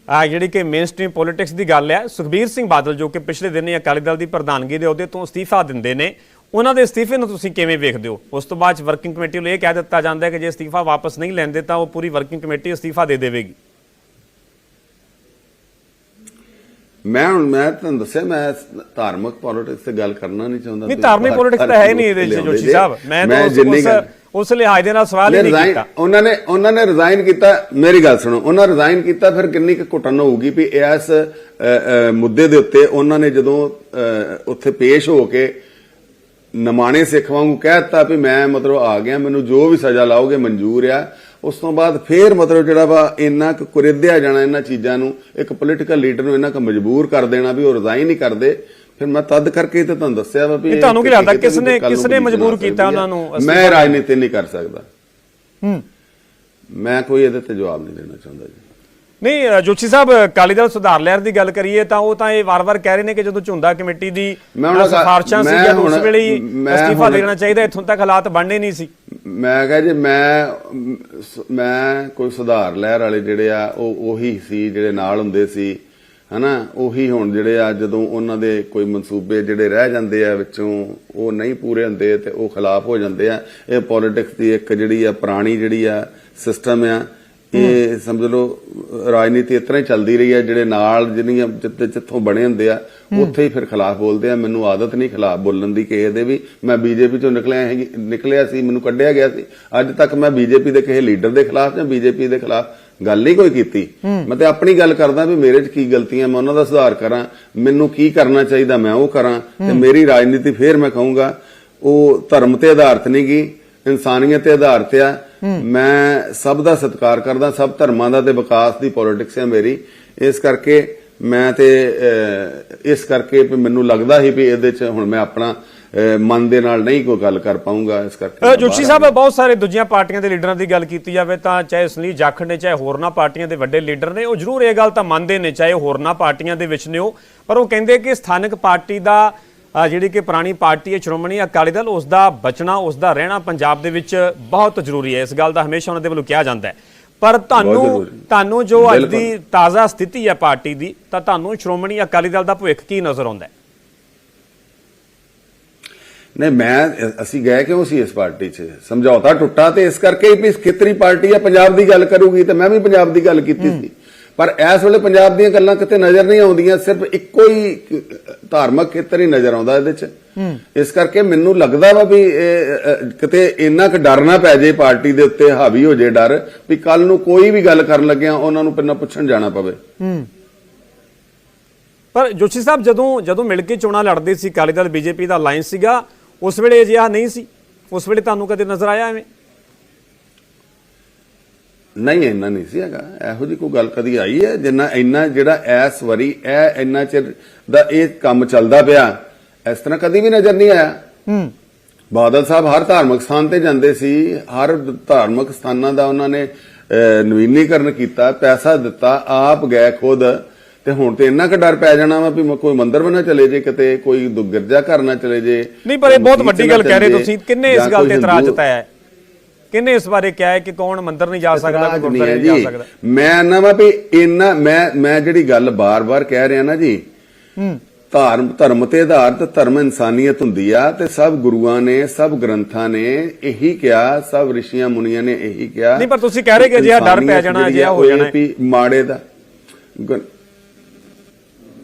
ਆ ਜਿਹੜੀ ਕਿ ਮੇਨ ਸਟ੍ਰੀਮ ਪੋਲਿਟਿਕਸ ਦੀ ਗੱਲ ਹੈ ਸੁਖਬੀਰ ਸਿੰਘ ਬਾਦਲ ਜੋ ਕਿ ਪਿਛਲੇ ਦਿਨੀ ਅਕਾਲੀ ਦਲ ਦੀ ਪ੍ਰਧਾਨਗੀ ਦੇ ਅਹੁਦੇ ਤੋਂ ਅਸਤੀਫਾ ਦਿੰਦੇ ਨੇ ਉਹਨਾਂ ਦੇ ਅਸਤੀਫੇ ਨੂੰ ਤੁਸੀਂ ਕਿਵੇਂ ਵੇਖਦੇ ਹੋ? ਉਸ ਤੋਂ ਬਾਅਦ ਵਰਕਿੰਗ ਕਮੇਟੀ ਨੂੰ ਇਹ ਕਹਿ ਦਿੱਤਾ ਜਾਂਦਾ ਹੈ ਕਿ ਜੇ ਅਸਤੀਫਾ ਵਾਪਸ ਨਹੀਂ ਲੈਂਦੇ ਤਾਂ ਉਹ ਪੂਰੀ ਵਰਕਿੰਗ ਕਮੇਟੀ ਅਸਤੀਫਾ ਦੇ ਦੇਵੇਗੀ। ਮੈਂ ਹੁਣ ਮੈਂ ਤੁਹਾਨੂੰ ਦੱਸਿਆ ਮੈਂ ਧਾਰਮਿਕ ਪੋਲਿਟਿਕਸ ਤੇ ਗੱਲ ਕਰਨਾ ਨਹੀਂ ਚਾਹੁੰਦਾ। ਨਹੀਂ ਧਾਰਮਿਕ ਪੋਲਿਟਿਕਸ ਤਾਂ ਹੈ ਨਹੀਂ ਇਹਦੇ ਵਿੱਚ ਜੋਸ਼ੀ। ਸਾਹਿਬ ਮੈਂ ਤਾਂ ਉਸ- ਲਿਹਾਜ਼ ਦੇ ਨਾਲ ਸਵਾਲ ਹੀ ਨਹੀਂ ਕੀਤਾ। ਉਹਨਾਂ ਨੇ ਉਹਨਾਂ ਨੇ ਰਿਜ਼ਾਈਨ ਕੀਤਾ। ਮੇਰੀ ਗੱਲ ਸੁਣੋ ਉਹਨਾਂ ਰਿਜ਼ਾਈਨ ਕੀਤਾ ਫਿਰ ਕਿੰਨੀ ਕੁ ਘੁੱਟਣ ਹੋਊਗੀ ਵੀ ਇਸ ਮੁੱਦੇ ਦੇ ਉੱਤੇ ਉਹਨਾਂ ਨੇ ਜਦੋਂ ਉੱਥੇ ਪੇਸ਼ ਹੋ ਕੇ ਨਮਾਣੇ ਸਿੱਖ ਵਾਂਗੂ ਕਹਿਤਾ ਵੀ ਮੈਂ ਮਤਲਬ ਆ ਗਿਆ ਮੈਨੂੰ ਜੋ ਵੀ ਸਜ਼ਾ ਲਾਓਗੇ ਮਨਜ਼ੂਰ ਆ। ਉਸ ਤੋਂ ਬਾਅਦ ਫੇਰ ਮਤਲਬ ਜਿਹੜਾ ਵਾ ਇੰਨਾ ਕੁ ਕੁਰਿੱਦਿਆ ਜਾਣਾ ਇਹਨਾਂ ਚੀਜ਼ਾਂ ਨੂੰ ਇੱਕ ਪੋਲੀਟੀਕਲ ਲੀਡਰ ਨੂੰ ਇੰਨਾ ਕੁ ਮਜਬੂਰ ਕਰ ਦੇਣਾ ਵੀ ਉਹ ਰਿਜ਼ਾਈਨ ਹੀ ਕਰਦੇ। ਫਿਰ ਮੈਂ ਤਦ ਕਰਕੇ ਤੇ ਤੁਹਾਨੂੰ ਦੱਸਿਆ ਵਾ ਵੀ ਨਹੀਂ, ਇਹ ਤੁਹਾਨੂੰ ਕੀ ਲੱਗਦਾ ਕਿਸ ਨੇ- ਕਿਸ ਨੇ ਮਜਬੂਰ ਕੀਤਾ। ਉਹਨਾਂ ਨੂੰ ਮੈਂ ਰਾਜਨੀਤੀ ਨਹੀਂ ਕਰ ਸਕਦਾ। ਹੂੰ। ਮੈਂ ਕੋਈ ਇਹਦੇ ਤੇ ਜਵਾਬ ਨਹੀਂ ਦੇਣਾ ਚਾਹੁੰਦਾ ਜੀ। ਨਹੀਂ ਜੋਸ਼ੀ ਸਾਹਿਬ ਅਕਾਲੀ ਦਲ ਸੁਧਾਰ ਲਹਿਰ ਦੀ ਗੱਲ ਕਰੀਏ ਤਾਂ ਉਹ ਤਾਂ ਇਹ ਵਾਰ-ਵਾਰ ਕਹਿ ਰਹੇ ਨੇ ਕਿ ਜਦੋਂ ਝੁੰਦਾ ਕਮੇਟੀ ਦੀ ਸਿਫਾਰਸ਼ਾਂ ਸੀ ਉਸ ਹੁਣ- ਵੇਲੇ ਹੀ ਅਸਤੀਫਾ ਦੇਣਾ ਚਾਹੀਦਾ ਇੱਥੋਂ ਤੱਕ ਹਾਲਾਤ ਬਣਨੇ ਨਹੀਂ ਸੀ। ਮੈਂ ਕਹਾਂ ਜੀ ਮੈਂ ਮੈਂ ਕੋਈ ਸੁਧਾਰ ਲਹਿਰ ਵਾਲੇ ਜਿਹੜੇ ਆ ਉਹ ਉਹੀ ਸੀ ਜਿਹੜੇ ਨਾਲ ਹੁੰਦੇ ਸੀ ਹਨਾ? ਉਹੀ ਹੁਣ ਜਿਹੜੇ ਆ ਜਦੋਂ ਉਹਨਾਂ ਦੇ ਕੋਈ ਮਨਸੂਬੇ ਜਿਹੜੇ ਰਹਿ ਜਾਂਦੇ ਆ ਵਿੱਚੋਂ ਉਹ ਨਹੀਂ ਪੂਰੇ ਹੁੰਦੇ ਤੇ ਉਹ ਖਿਲਾਫ ਹੋ ਜਾਂਦੇ ਆ। ਇਹ ਪੋਲਿਟਿਕਸ ਦੀ ਇੱਕ ਜਿਹੜੀ ਆ ਪੁਰਾਣੀ ਜਿਹੜੀ ਆ ਸਿਸਟਮ ਆ ਇਹ ਸਮਝ ਲਓ ਰਾਜਨੀਤੀ ਇਸ ਤਰ੍ਹਾਂ ਹੀ ਚੱਲਦੀ ਰਹੀ ਹੈ ਜਿਹੜੇ ਨਾਲ ਜਿਹੜੀਆਂ ਜਿੱਥੇ ਜਿੱਥੋਂ ਬਣੇ ਹੁੰਦੇ ਆ ਉੱਥੇ ਹੀ ਫਿਰ ਖਿਲਾਫ ਬੋਲਦੇ ਆ। ਮੈਨੂੰ ਆਦਤ ਨਹੀਂ ਖਿਲਾਫ ਬੋਲਣ ਦੀ ਕਿਸੇ ਦੇ ਵੀ। ਮੈਂ ਬੀਜੇਪੀ ਚੋਂ ਨਿਕਲਿਆ ਨਿਕਲਿਆ ਸੀ ਮੈਨੂੰ ਕੱਢਿਆ ਗਿਆ ਸੀ। ਅੱਜ ਤੱਕ ਮੈਂ ਬੀਜੇਪੀ ਦੇ ਕਿਸੇ ਲੀਡਰ ਦੇ ਖਿਲਾਫ ਜਾਂ ਬੀਜੇਪੀ ਦੇ ਖਿਲਾਫ ਗੱਲ ਨਹੀਂ ਕੋਈ ਕੀਤੀ। ਮੈਂ ਤੇ ਆਪਣੀ ਗੱਲ ਕਰਦਾ ਵੀ ਮੇਰੇ 'ਚ ਕੀ ਗਲਤੀਆਂ ਮੈਂ ਉਹਨਾਂ ਦਾ ਸੁਧਾਰ ਕਰਾਂ ਮੈਨੂੰ ਕੀ ਕਰਨਾ ਚਾਹੀਦਾ ਮੈਂ ਉਹ ਕਰਾਂ। ਤੇ ਮੇਰੀ ਰਾਜਨੀਤੀ ਫੇਰ ਮੈਂ ਕਹੂੰਗਾ ਉਹ ਧਰਮ ਤੇ ਆਧਾਰਿਤ ਨਹੀਂ ਗੀ ਇਨਸਾਨੀਅਤ ਤੇ ਆਧਾਰਿਤ ਆ। ਮੈਂ ਸਭ ਦਾ ਸਤਿਕਾਰ ਕਰਦਾ ਸਭ ਧਰਮਾਂ ਦਾ ਤੇ ਵਿਕਾਸ ਦੀ ਪੋਲਿਟਿਕਸ ਹੈ ਮੇਰੀ। ਇਸ ਕਰਕੇ ਮੈਂ ਤੇ ਇਸ ਕਰਕੇ ਵੀ ਮੈਨੂੰ ਲੱਗਦਾ ਸੀ ਵੀ ਇਹਦੇ 'ਚ ਹੁਣ ਮੈਂ ਆਪਣਾ ਮਨ ਦੇ ਨਾਲ ਨਹੀਂ ਕੋਈ ਗੱਲ ਕਰ ਪਾਉਂਗਾ ਇਸ ਕਰਕੇ ਜੋਸ਼ੀ ਸਾਹਿਬ ਬਹੁਤ ਸਾਰੇ ਦੂਜੀਆਂ ਪਾਰਟੀਆਂ ਦੇ ਲੀਡਰਾਂ ਦੀ ਗੱਲ ਕੀਤੀ ਜਾਵੇ ਤਾਂ ਚਾਹੇ ਸੁਨੀਲ ਜਾਖੜ ਨੇ ਚਾਹੇ ਹੋਰਨਾਂ ਪਾਰਟੀਆਂ ਦੇ ਵੱਡੇ ਲੀਡਰ ਨੇ ਉਹ ਜ਼ਰੂਰ ਇਹ ਗੱਲ ਤਾਂ ਮੰਨਦੇ ਨੇ ਚਾਹੇ ਹੋਰਨਾਂ ਪਾਰਟੀਆਂ ਦੇ ਵਿੱਚ ਨੇ ਉਹ। ਪਰ ਉਹ ਕਹਿੰਦੇ ਕਿ ਸਥਾਨਕ ਪਾਰਟੀ ਦਾ ਜਿਹੜੀ ਕਿ ਪੁਰਾਣੀ ਪਾਰਟੀ ਹੈ ਸ਼੍ਰੋਮਣੀ ਅਕਾਲੀ ਦਲ ਉਸ ਦਾ ਬਚਣਾ ਉਸ ਦਾ ਰਹਿਣਾ ਪੰਜਾਬ ਦੇ ਵਿੱਚ ਬਹੁਤ ਜ਼ਰੂਰੀ ਹੈ। ਇਸ ਗੱਲ ਦਾ ਹਮੇਸ਼ਾ ਉਹਨਾਂ ਦੇ ਵੱਲੋਂ ਕਿਹਾ ਜਾਂਦਾ ਹੈ। ਪਰ ਤੁਹਾਨੂੰ। ਤੁਹਾਨੂੰ ਜੋ ਅੱਜ। ਦੀ ਤਾਜ਼ਾ ਸਥਿਤੀ ਹੈ ਪਾਰਟੀ ਦੀ ਤਾਂ ਤੁਹਾਨੂੰ ਸ਼੍ਰੋਮਣੀ ਅਕਾਲੀ ਦਲ ਦਾ ਭਵਿੱਖ ਕੀ ਨਜ਼ਰ ਆਉਂਦਾ ਹੈ? ਨਹੀਂ ਮੈਂ ਅਸੀਂ ਗਏ ਕਿਉਂ ਸੀ ਇਸ ਪਾਰਟੀ 'ਚ? ਸਮਝੌਤਾ ਟੁੱਟਾ ਤੇ ਇਸ ਕਰਕੇ ਵੀ ਖੇਤਰੀ ਪਾਰਟੀ ਆ ਪੰਜਾਬ ਦੀ ਗੱਲ ਕਰੂਗੀ ਤੇ ਮੈਂ ਵੀ ਪੰਜਾਬ ਦੀ ਗੱਲ ਕੀਤੀ ਸੀ। ਪਰ ਇਸ ਵੇਲੇ ਪੰਜਾਬ ਦੀਆਂ ਗੱਲਾਂ ਕਿਤੇ ਨਜ਼ਰ ਨਹੀਂ ਆਉਂਦੀਆਂ ਸਿਰਫ ਇੱਕੋ ਹੀ ਧਾਰਮਿਕ ਖੇਤਰ ਹੀ ਨਜ਼ਰ ਆਉਂਦਾ ਇਹਦੇ 'ਚ। ਇਸ ਕਰਕੇ ਮੈਨੂੰ ਲੱਗਦਾ ਵਾ ਵੀ ਕਿਤੇ ਇੰਨਾ ਕੁ ਡਰ ਨਾ ਪੈ ਜੇ ਪਾਰਟੀ ਦੇ ਉੱਤੇ ਹਾਵੀ ਹੋ ਜੇ ਡਰ ਵੀ ਕੱਲ ਨੂੰ ਕੋਈ ਵੀ ਗੱਲ ਕਰਨ ਲੱਗਿਆ ਉਹਨਾਂ ਨੂੰ ਪਹਿਲਾਂ ਪੁੱਛਣ ਜਾਣਾ ਪਵੇ। ਪਰ ਜੋਸ਼ੀ ਸਾਹਿਬ ਜਦੋਂ ਜਦੋਂ ਮਿਲ ਕੇ ਚੋਣਾਂ ਲੜਦੇ ਸੀ ਅਕਾਲੀ ਦਲ ਬੀਜੇਪੀ ਦਾ ਅਲਾਈਅੰਸ ਸੀਗਾ ਉਸ ਵੇਲੇ ਅਜਿਹਾ ਨਹੀਂ ਸੀ। ਉਸ ਵੇਲੇ ਤੁਹਾਨੂੰ ਕਦੇ ਨਜ਼ਰ ਆਇਆ ਐਵੇਂ? ਨਹੀਂ ਇੰਨਾ ਨਹੀਂ ਸੀ ਹੈਗਾ। ਇਹੋ ਜੀ ਕੋਈ ਗੱਲ ਕਦੀ ਆਈ ਹੈ? ਜਿੰਨਾ ਇੰਨਾ ਜਿਹੜਾ ਐਸ ਵਰੀ ਇਹ ਇੰਨਾ ਚਿਰ ਦਾ ਇਹ ਕੰਮ ਚੱਲਦਾ ਪਿਆ ਇਸ ਤਰ੍ਹਾਂ ਕਦੀ ਵੀ ਨਜ਼ਰ ਨਹੀਂ ਆਇਆ। ਹੂੰ। ਬਾਦਲ ਸਾਹਿਬ ਹਰ ਧਾਰਮਿਕ ਸਥਾਨ ਤੇ ਜਾਂਦੇ ਸੀ ਹਰ ਧਾਰਮਿਕ ਸਥਾਨਾਂ ਦਾ ਉਹਨਾਂ ਨੇ ਨਵੀਨੀਕਰਨ ਕੀਤਾ ਪੈਸਾ ਦਿੱਤਾ ਆਪ ਗਏ ਖੁਦ। ਤੇ ਹੁਣ ਤੇ ਇੰਨਾ ਕੁ ਡਰ ਪੈ ਜਾਣਾ ਵਾ ਵੀ ਕੋਈ ਮੰਦਿਰ ਵੀ ਨਾ ਚਲੇ ਜੇ ਕਿਤੇ ਕੋਈ ਗਿਰਜਾ ਘਰ ਨਾ ਚਲੇ ਜੇ। ਨਹੀਂ ਪਰ ਇਹ ਬਹੁਤ ਵੱਡੀ ਗੱਲ ਕਹਿ ਰਹੇ ਤੁਸੀਂ ਕਿੰਨੇ ਇਸ ਗੱਲ ਤੇ ਇਤਰਾਜ਼ ਜਤਾਇਆ ਕਿੰਨੇ ਇਸ ਬਾਰੇ ਕਿਹਾ ਹੈ ਕਿ ਕੌਣ ਮੰਦਿਰ ਨਹੀਂ ਜਾ ਸਕਦਾ ਕੋਈ ਗੁਰਦੁਆਰੇ ਨਹੀਂ ਜਾ। ਸਕਦਾ ਮੈਂ ਨਾ ਵਾ ਵੀ ਇੰਨਾ ਮੈਂ ਮੈਂ ਜਿਹੜੀ ਗੱਲ ਬਾਰ-ਬਾਰ ਕਹਿ ਰਿਹਾ ਨਾ ਜੀ ਹੂੰ ਧਰਮ ਧਰਮ ਤੇ ਆਧਾਰਿਤ ਧਰਮ ਇਨਸਾਨੀਅਤ ਹੁੰਦੀ ਆ ਤੇ ਸਭ ਗੁਰੂਆਂ ਨੇ ਸਭ ਗ੍ਰੰਥਾਂ ਨੇ ਇਹੀ ਕਿਹਾ ਸਭ ਰਿਸ਼ੀਆਂ ਮੁਨੀਆਂ ਨੇ ਇਹੀ ਕਿਹਾ ਨਹੀਂ, ਪਰ ਤੁਸੀਂ ਕਹਿ ਰਹੇ ਕਿ ਅਜਿਹਾ ਡਰ ਪੈ ਜਾਣਾ, ਅਜਿਹਾ ਹੋ ਆ, ਜਾਣਾ ਹੈ। ਵੀ ਮਾੜੇ ਦਾ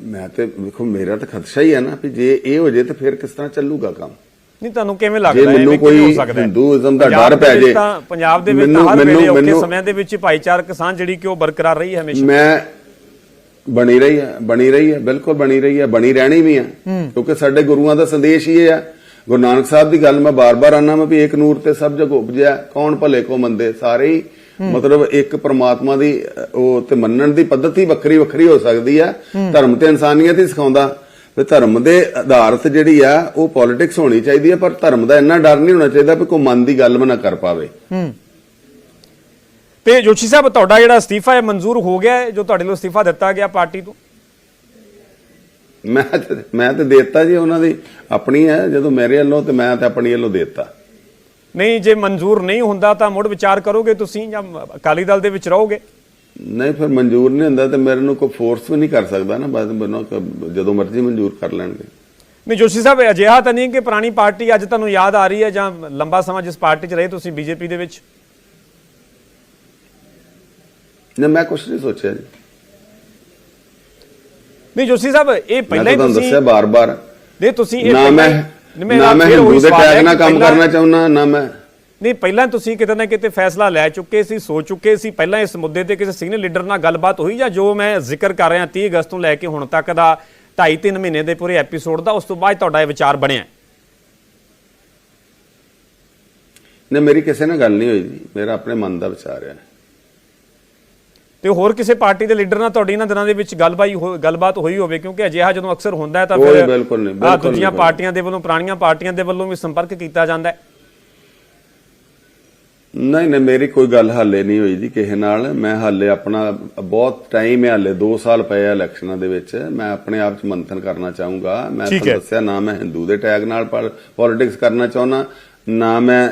ਮੈਂ ਤੇ ਵੇਖੋ ਮੇਰਾ ਤਾਂ ਖਦਸ਼ਾ ਹੀ ਹੈ ਨਾ ਵੀ ਜੇ ਇਹ ਹੋ ਜੇ ਤਾਂ ਫਿਰ ਕਿਸ ਤਰ੍ਹਾਂ ਚੱਲੂਗਾ ਕੰਮ ਨਹੀਂ ਤੁਹਾਨੂੰ ਕਿਵੇਂ ਲੱਗਦਾ ਹੈ ਮੈਨੂੰ ਹੋ ਕੋਈ ਹੈ? ਹਿੰਦੂਇਜ਼ਮ ਦਾ ਡਰ ਪੈ ਜੇ ਤਾਂ ਪੰਜਾਬ ਦੇ ਵਿੱਚ ਹਰ ਵੇਲੇ ਔਖੇ ਸਮਿਆਂ ਦੇ ਵਿੱਚ ਹੀ ਭਾਈਚਾਰਕ ਸਾਂਝ ਜਿਹੜੀ ਕਿ ਉਹ ਬਰਕਰਾਰ ਰਹੀ ਹੈ ਹਮੇਸ਼ਾ। ਮੈਂ ਬਣੀ ਰਹੀ ਹੈ ਬਣੀ ਰਹੀ ਹੈ ਬਿਲਕੁਲ ਬਣੀ ਰਹੀ ਹੈ ਬਣੀ ਰਹਿਣੀ ਵੀ ਹੈ। ਕਿਉਂਕਿ ਸਾਡੇ ਗੁਰੂਆਂ ਦਾ ਸੰਦੇਸ਼ ਹੀ ਇਹ ਹੈ ਗੁਰੂ ਨਾਨਕ ਸਾਹਿਬ ਦੀ ਗੱਲ ਮੈਂ ਬਾਰ-ਬਾਰ ਆਨਾ ਮੈਂ ਵੀ ਏਕ ਨੂਰ ਤੇ ਸਭ ਜਗ ਉਪਜਿਆ ਕੌਣ ਭਲੇ ਕੋ ਮੰਦੇ ਸਾਰੇ ਹੀ। ਮਤਲਬ ਇੱਕ ਪ੍ਰਮਾਤਮਾ ਦੀ ਉਹ ਤੇ ਮੰਨਣ ਦੀ ਪੱਧਤੀ ਵੱਖਰੀ ਵੱਖਰੀ ਹੋ ਸਕਦੀ ਆ। ਧਰਮ ਤੇ ਇਨਸਾਨੀਅਤ ਹੀ ਸਿਖਾਉਂਦਾ। ਵੀ ਧਰਮ ਦੇ ਆਧਾਰਿਤ ਜਿਹੜੀ ਆ ਉਹ ਪੋਲਿਟਿਕਸ ਹੋਣੀ ਚਾਹੀਦੀ ਹੈ ਪਰ ਧਰਮ ਦਾ ਇੰਨਾ ਡਰ ਨਹੀਂ ਹੋਣਾ ਚਾਹੀਦਾ ਵੀ ਕੋਈ ਮਨ ਦੀ ਗੱਲ ਨਾ ਕਰ ਪਾਵੇ। ਤੇ ਜੋਸ਼ੀ ਸਾਹਿਬ ਤੁਹਾਡਾ ਜਿਹੜਾ ਅਸਤੀਫਾ ਹੈ ਮਨਜ਼ੂਰ ਹੋ ਗਿਆ ਹੈ ਜੋ ਤੁਹਾਡੇ ਵੱਲੋਂ ਅਸਤੀਫਾ ਦਿੱਤਾ ਗਿਆ ਪਾਰਟੀ ਤੋਂ? ਮੈਂ ਮੈਂ ਤੇ ਦੇਤਾ ਜੀ ਉਹਨਾਂ ਦੀ ਆਪਣੀ ਹੈ ਜਦੋਂ ਮੇਰੇ ਵੱਲੋਂ ਤੇ ਮੈਂ ਤੇ ਆਪਣੀ ਵੱਲੋਂ ਦੇਤਾ। ਨਹੀਂ ਜੇ ਮਨਜ਼ੂਰ ਨਹੀਂ ਹੁੰਦਾ ਤਾਂ ਮੁੜ ਵਿਚਾਰ ਕਰੋਗੇ ਤੁਸੀਂ ਜਾਂ ਅਕਾਲੀ ਦਲ ਦੇ ਵਿੱਚ ਰਹੋਗੇ? ਨਹੀਂ ਫਿਰ ਮਨਜ਼ੂਰ ਨਹੀਂ ਹੁੰਦਾ ਤੇ ਮੇਰੇ ਨੂੰ ਕੋਈ ਫੋਰਸ ਵੀ ਨਹੀਂ ਕਰ ਸਕਦਾ ਨਾ ਬਸ ਮੈਨੂੰ ਜਦੋਂ ਮਰਜ਼ੀ ਮਨਜ਼ੂਰ ਕਰ ਲੈਣਗੇ। ਨਹੀਂ ਜੋਸ਼ੀ ਸਾਹਿਬ ਅਜਿਹਾ ਤਾਂ ਨਹੀਂ ਕਿ ਪੁਰਾਣੀ ਪਾਰਟੀ ਅੱਜ ਤੁਹਾਨੂੰ ਯਾਦ ਆ ਰਹੀ ਹੈ ਜਾਂ ਲੰਬਾ ਸਮਾਂ ਜਿਸ ਪਾਰਟੀ 'ਚ ਰਹੇ ਤੁਸੀਂ ਬੀਜੇਪੀ ਦੇ ਵਿੱਚ? ਨਹੀਂ ਮੈਂ ਕੁਝ ਨਹੀਂ ਸੋਚਿਆ ਜੀ। ਨਹੀਂ ਜੋਸ਼ੀ ਸਾਹਿਬ ਇਹ ਪਹਿਲਾਂ ਹੀ ਤੁਸੀਂ ਦੱਸਿਆ ਬਾਰ-ਬਾਰ। ਨਹੀਂ ਤੁਸੀਂ ਇਹ ਨਾ ਮੈਂ ਨਾ ਮੈਂ ਹਿੰਦੂ ਦੇ ਟੈਗ ਨਾਲ ਕੰਮ ਕਰਨਾ ਚਾਹੁੰਦਾ ਨਾ ਮੈਂ ਨਹੀਂ ਪਹਿਲਾਂ ਤੁਸੀਂ ਕਿਤੇ ਨਾ ਕਿਤੇ ਫੈਸਲਾ ਲੈ ਚੁੱਕੇ ਸੀ ਸੋਚ ਚੁੱਕੇ ਸੀ। ਪਹਿਲਾਂ ਇਸ ਮੁੱਦੇ ਤੇ ਕਿਸੇ ਸੀਨੀਅਰ ਲੀਡਰ ਨਾਲ ਗੱਲਬਾਤ ਹੋਈ ਜਾਂ ਜੋ ਮੈਂ ਜ਼ਿਕਰ ਕਰ ਰਿਹਾ 30 ਅਗਸਤ ਤੋਂ ਲੈ ਕੇ ਹੁਣ ਤੱਕ ਦਾ 2.5 3 ਮਹੀਨੇ ਦੇ ਪੂਰੇ ਐਪੀਸੋਡ ਦਾ ਉਸ ਤੋਂ ਬਾਅਦ ਤੁਹਾਡਾ ਇਹ ਵਿਚਾਰ ਬਣਿਆ? ਨੇ ਮੇਰੀ ਕਿਸੇ ਨਾਲ ਗੱਲ ਨਹੀਂ ਹੋਈ ਜੀ। ਮੇਰਾ ਆਪਣੇ ਮਨ ਦਾ ਵਿਚਾਰ ਹੈ। ਤੇ ਹੋਰ ਕਿਸੇ ਪਾਰਟੀ ਦੇ ਲੀਡਰ ਨਾਲ ਤੁਹਾਡੀ ਇਹਨਾਂ ਦਿਨਾਂ ਦੇ ਵਿੱਚ ਗੱਲਬਾਈ ਗੱਲਬਾਤ ਹੋਈ ਹੋਵੇ? ਕਿਉਂਕਿ ਅਜਿਹਾ ਜਦੋਂ ਅਕਸਰ ਹੁੰਦਾ ਹੈ ਤਾਂ ਫਿਰ ਨਹੀਂ, ਦੂਜੀਆਂ ਨਹੀਂ। ਪਾਰਟੀਆਂ ਦੇ ਵੱਲੋਂ ਪੁਰਾਣੀਆਂ ਪਾਰਟੀਆਂ ਦੇ ਵੱਲੋਂ ਵੀ ਸੰਪਰਕ ਕੀਤਾ ਜਾਂਦਾ ਹੈ। ਨਹੀਂ ਨਹੀਂ ਮੇਰੀ ਕੋਈ ਗੱਲ ਹਾਲੇ ਨਹੀਂ ਹੋਈ ਜੀ ਕਿਸੇ ਨਾਲ। ਮੈਂ ਹਾਲੇ ਆਪਣਾ ਬਹੁਤ ਟਾਈਮ ਹੈ ਹਾਲੇ 2 ਸਾਲ ਪਏ ਆ ਇਲੈਕਸ਼ਨਾਂ ਦੇ ਵਿੱਚ। ਮੈਂ ਆਪਣੇ ਆਪ ਚ ਮੰਥਨ ਕਰਨਾ ਚਾਹੂੰਗਾ। ਮੈਂ ਤੁਹਾਨੂੰ। ਦੱਸਿਆ ਨਾ ਮੈਂ ਹਿੰਦੂ ਦੇ ਟੈਗ ਨਾਲ ਪੋਲਿਟਿਕਸ ਕਰਨਾ ਚਾਹੁੰਦਾ ਨਾ ਮੈਂ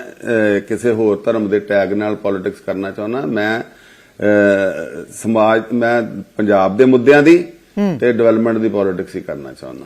ਕਿਸੇ ਹੋਰ ਧਰਮ ਦੇ ਟੈਗ ਨਾਲ ਪੋਲਿਟਿਕਸ ਕਰਨਾ ਚਾਹੁੰਦਾ। ਮੈਂ ਸਮਾਜ ਮੈਂ ਪੰਜਾਬ ਦੇ ਮੁੱਦਿਆਂ ਦੀ ਤੇ ਡਿਵੈਲਪਮੈਂਟ ਦੀ ਪੋਲਿਟਿਕਸ ਹੀ ਕਰਨਾ ਚਾਹੁੰਦਾ।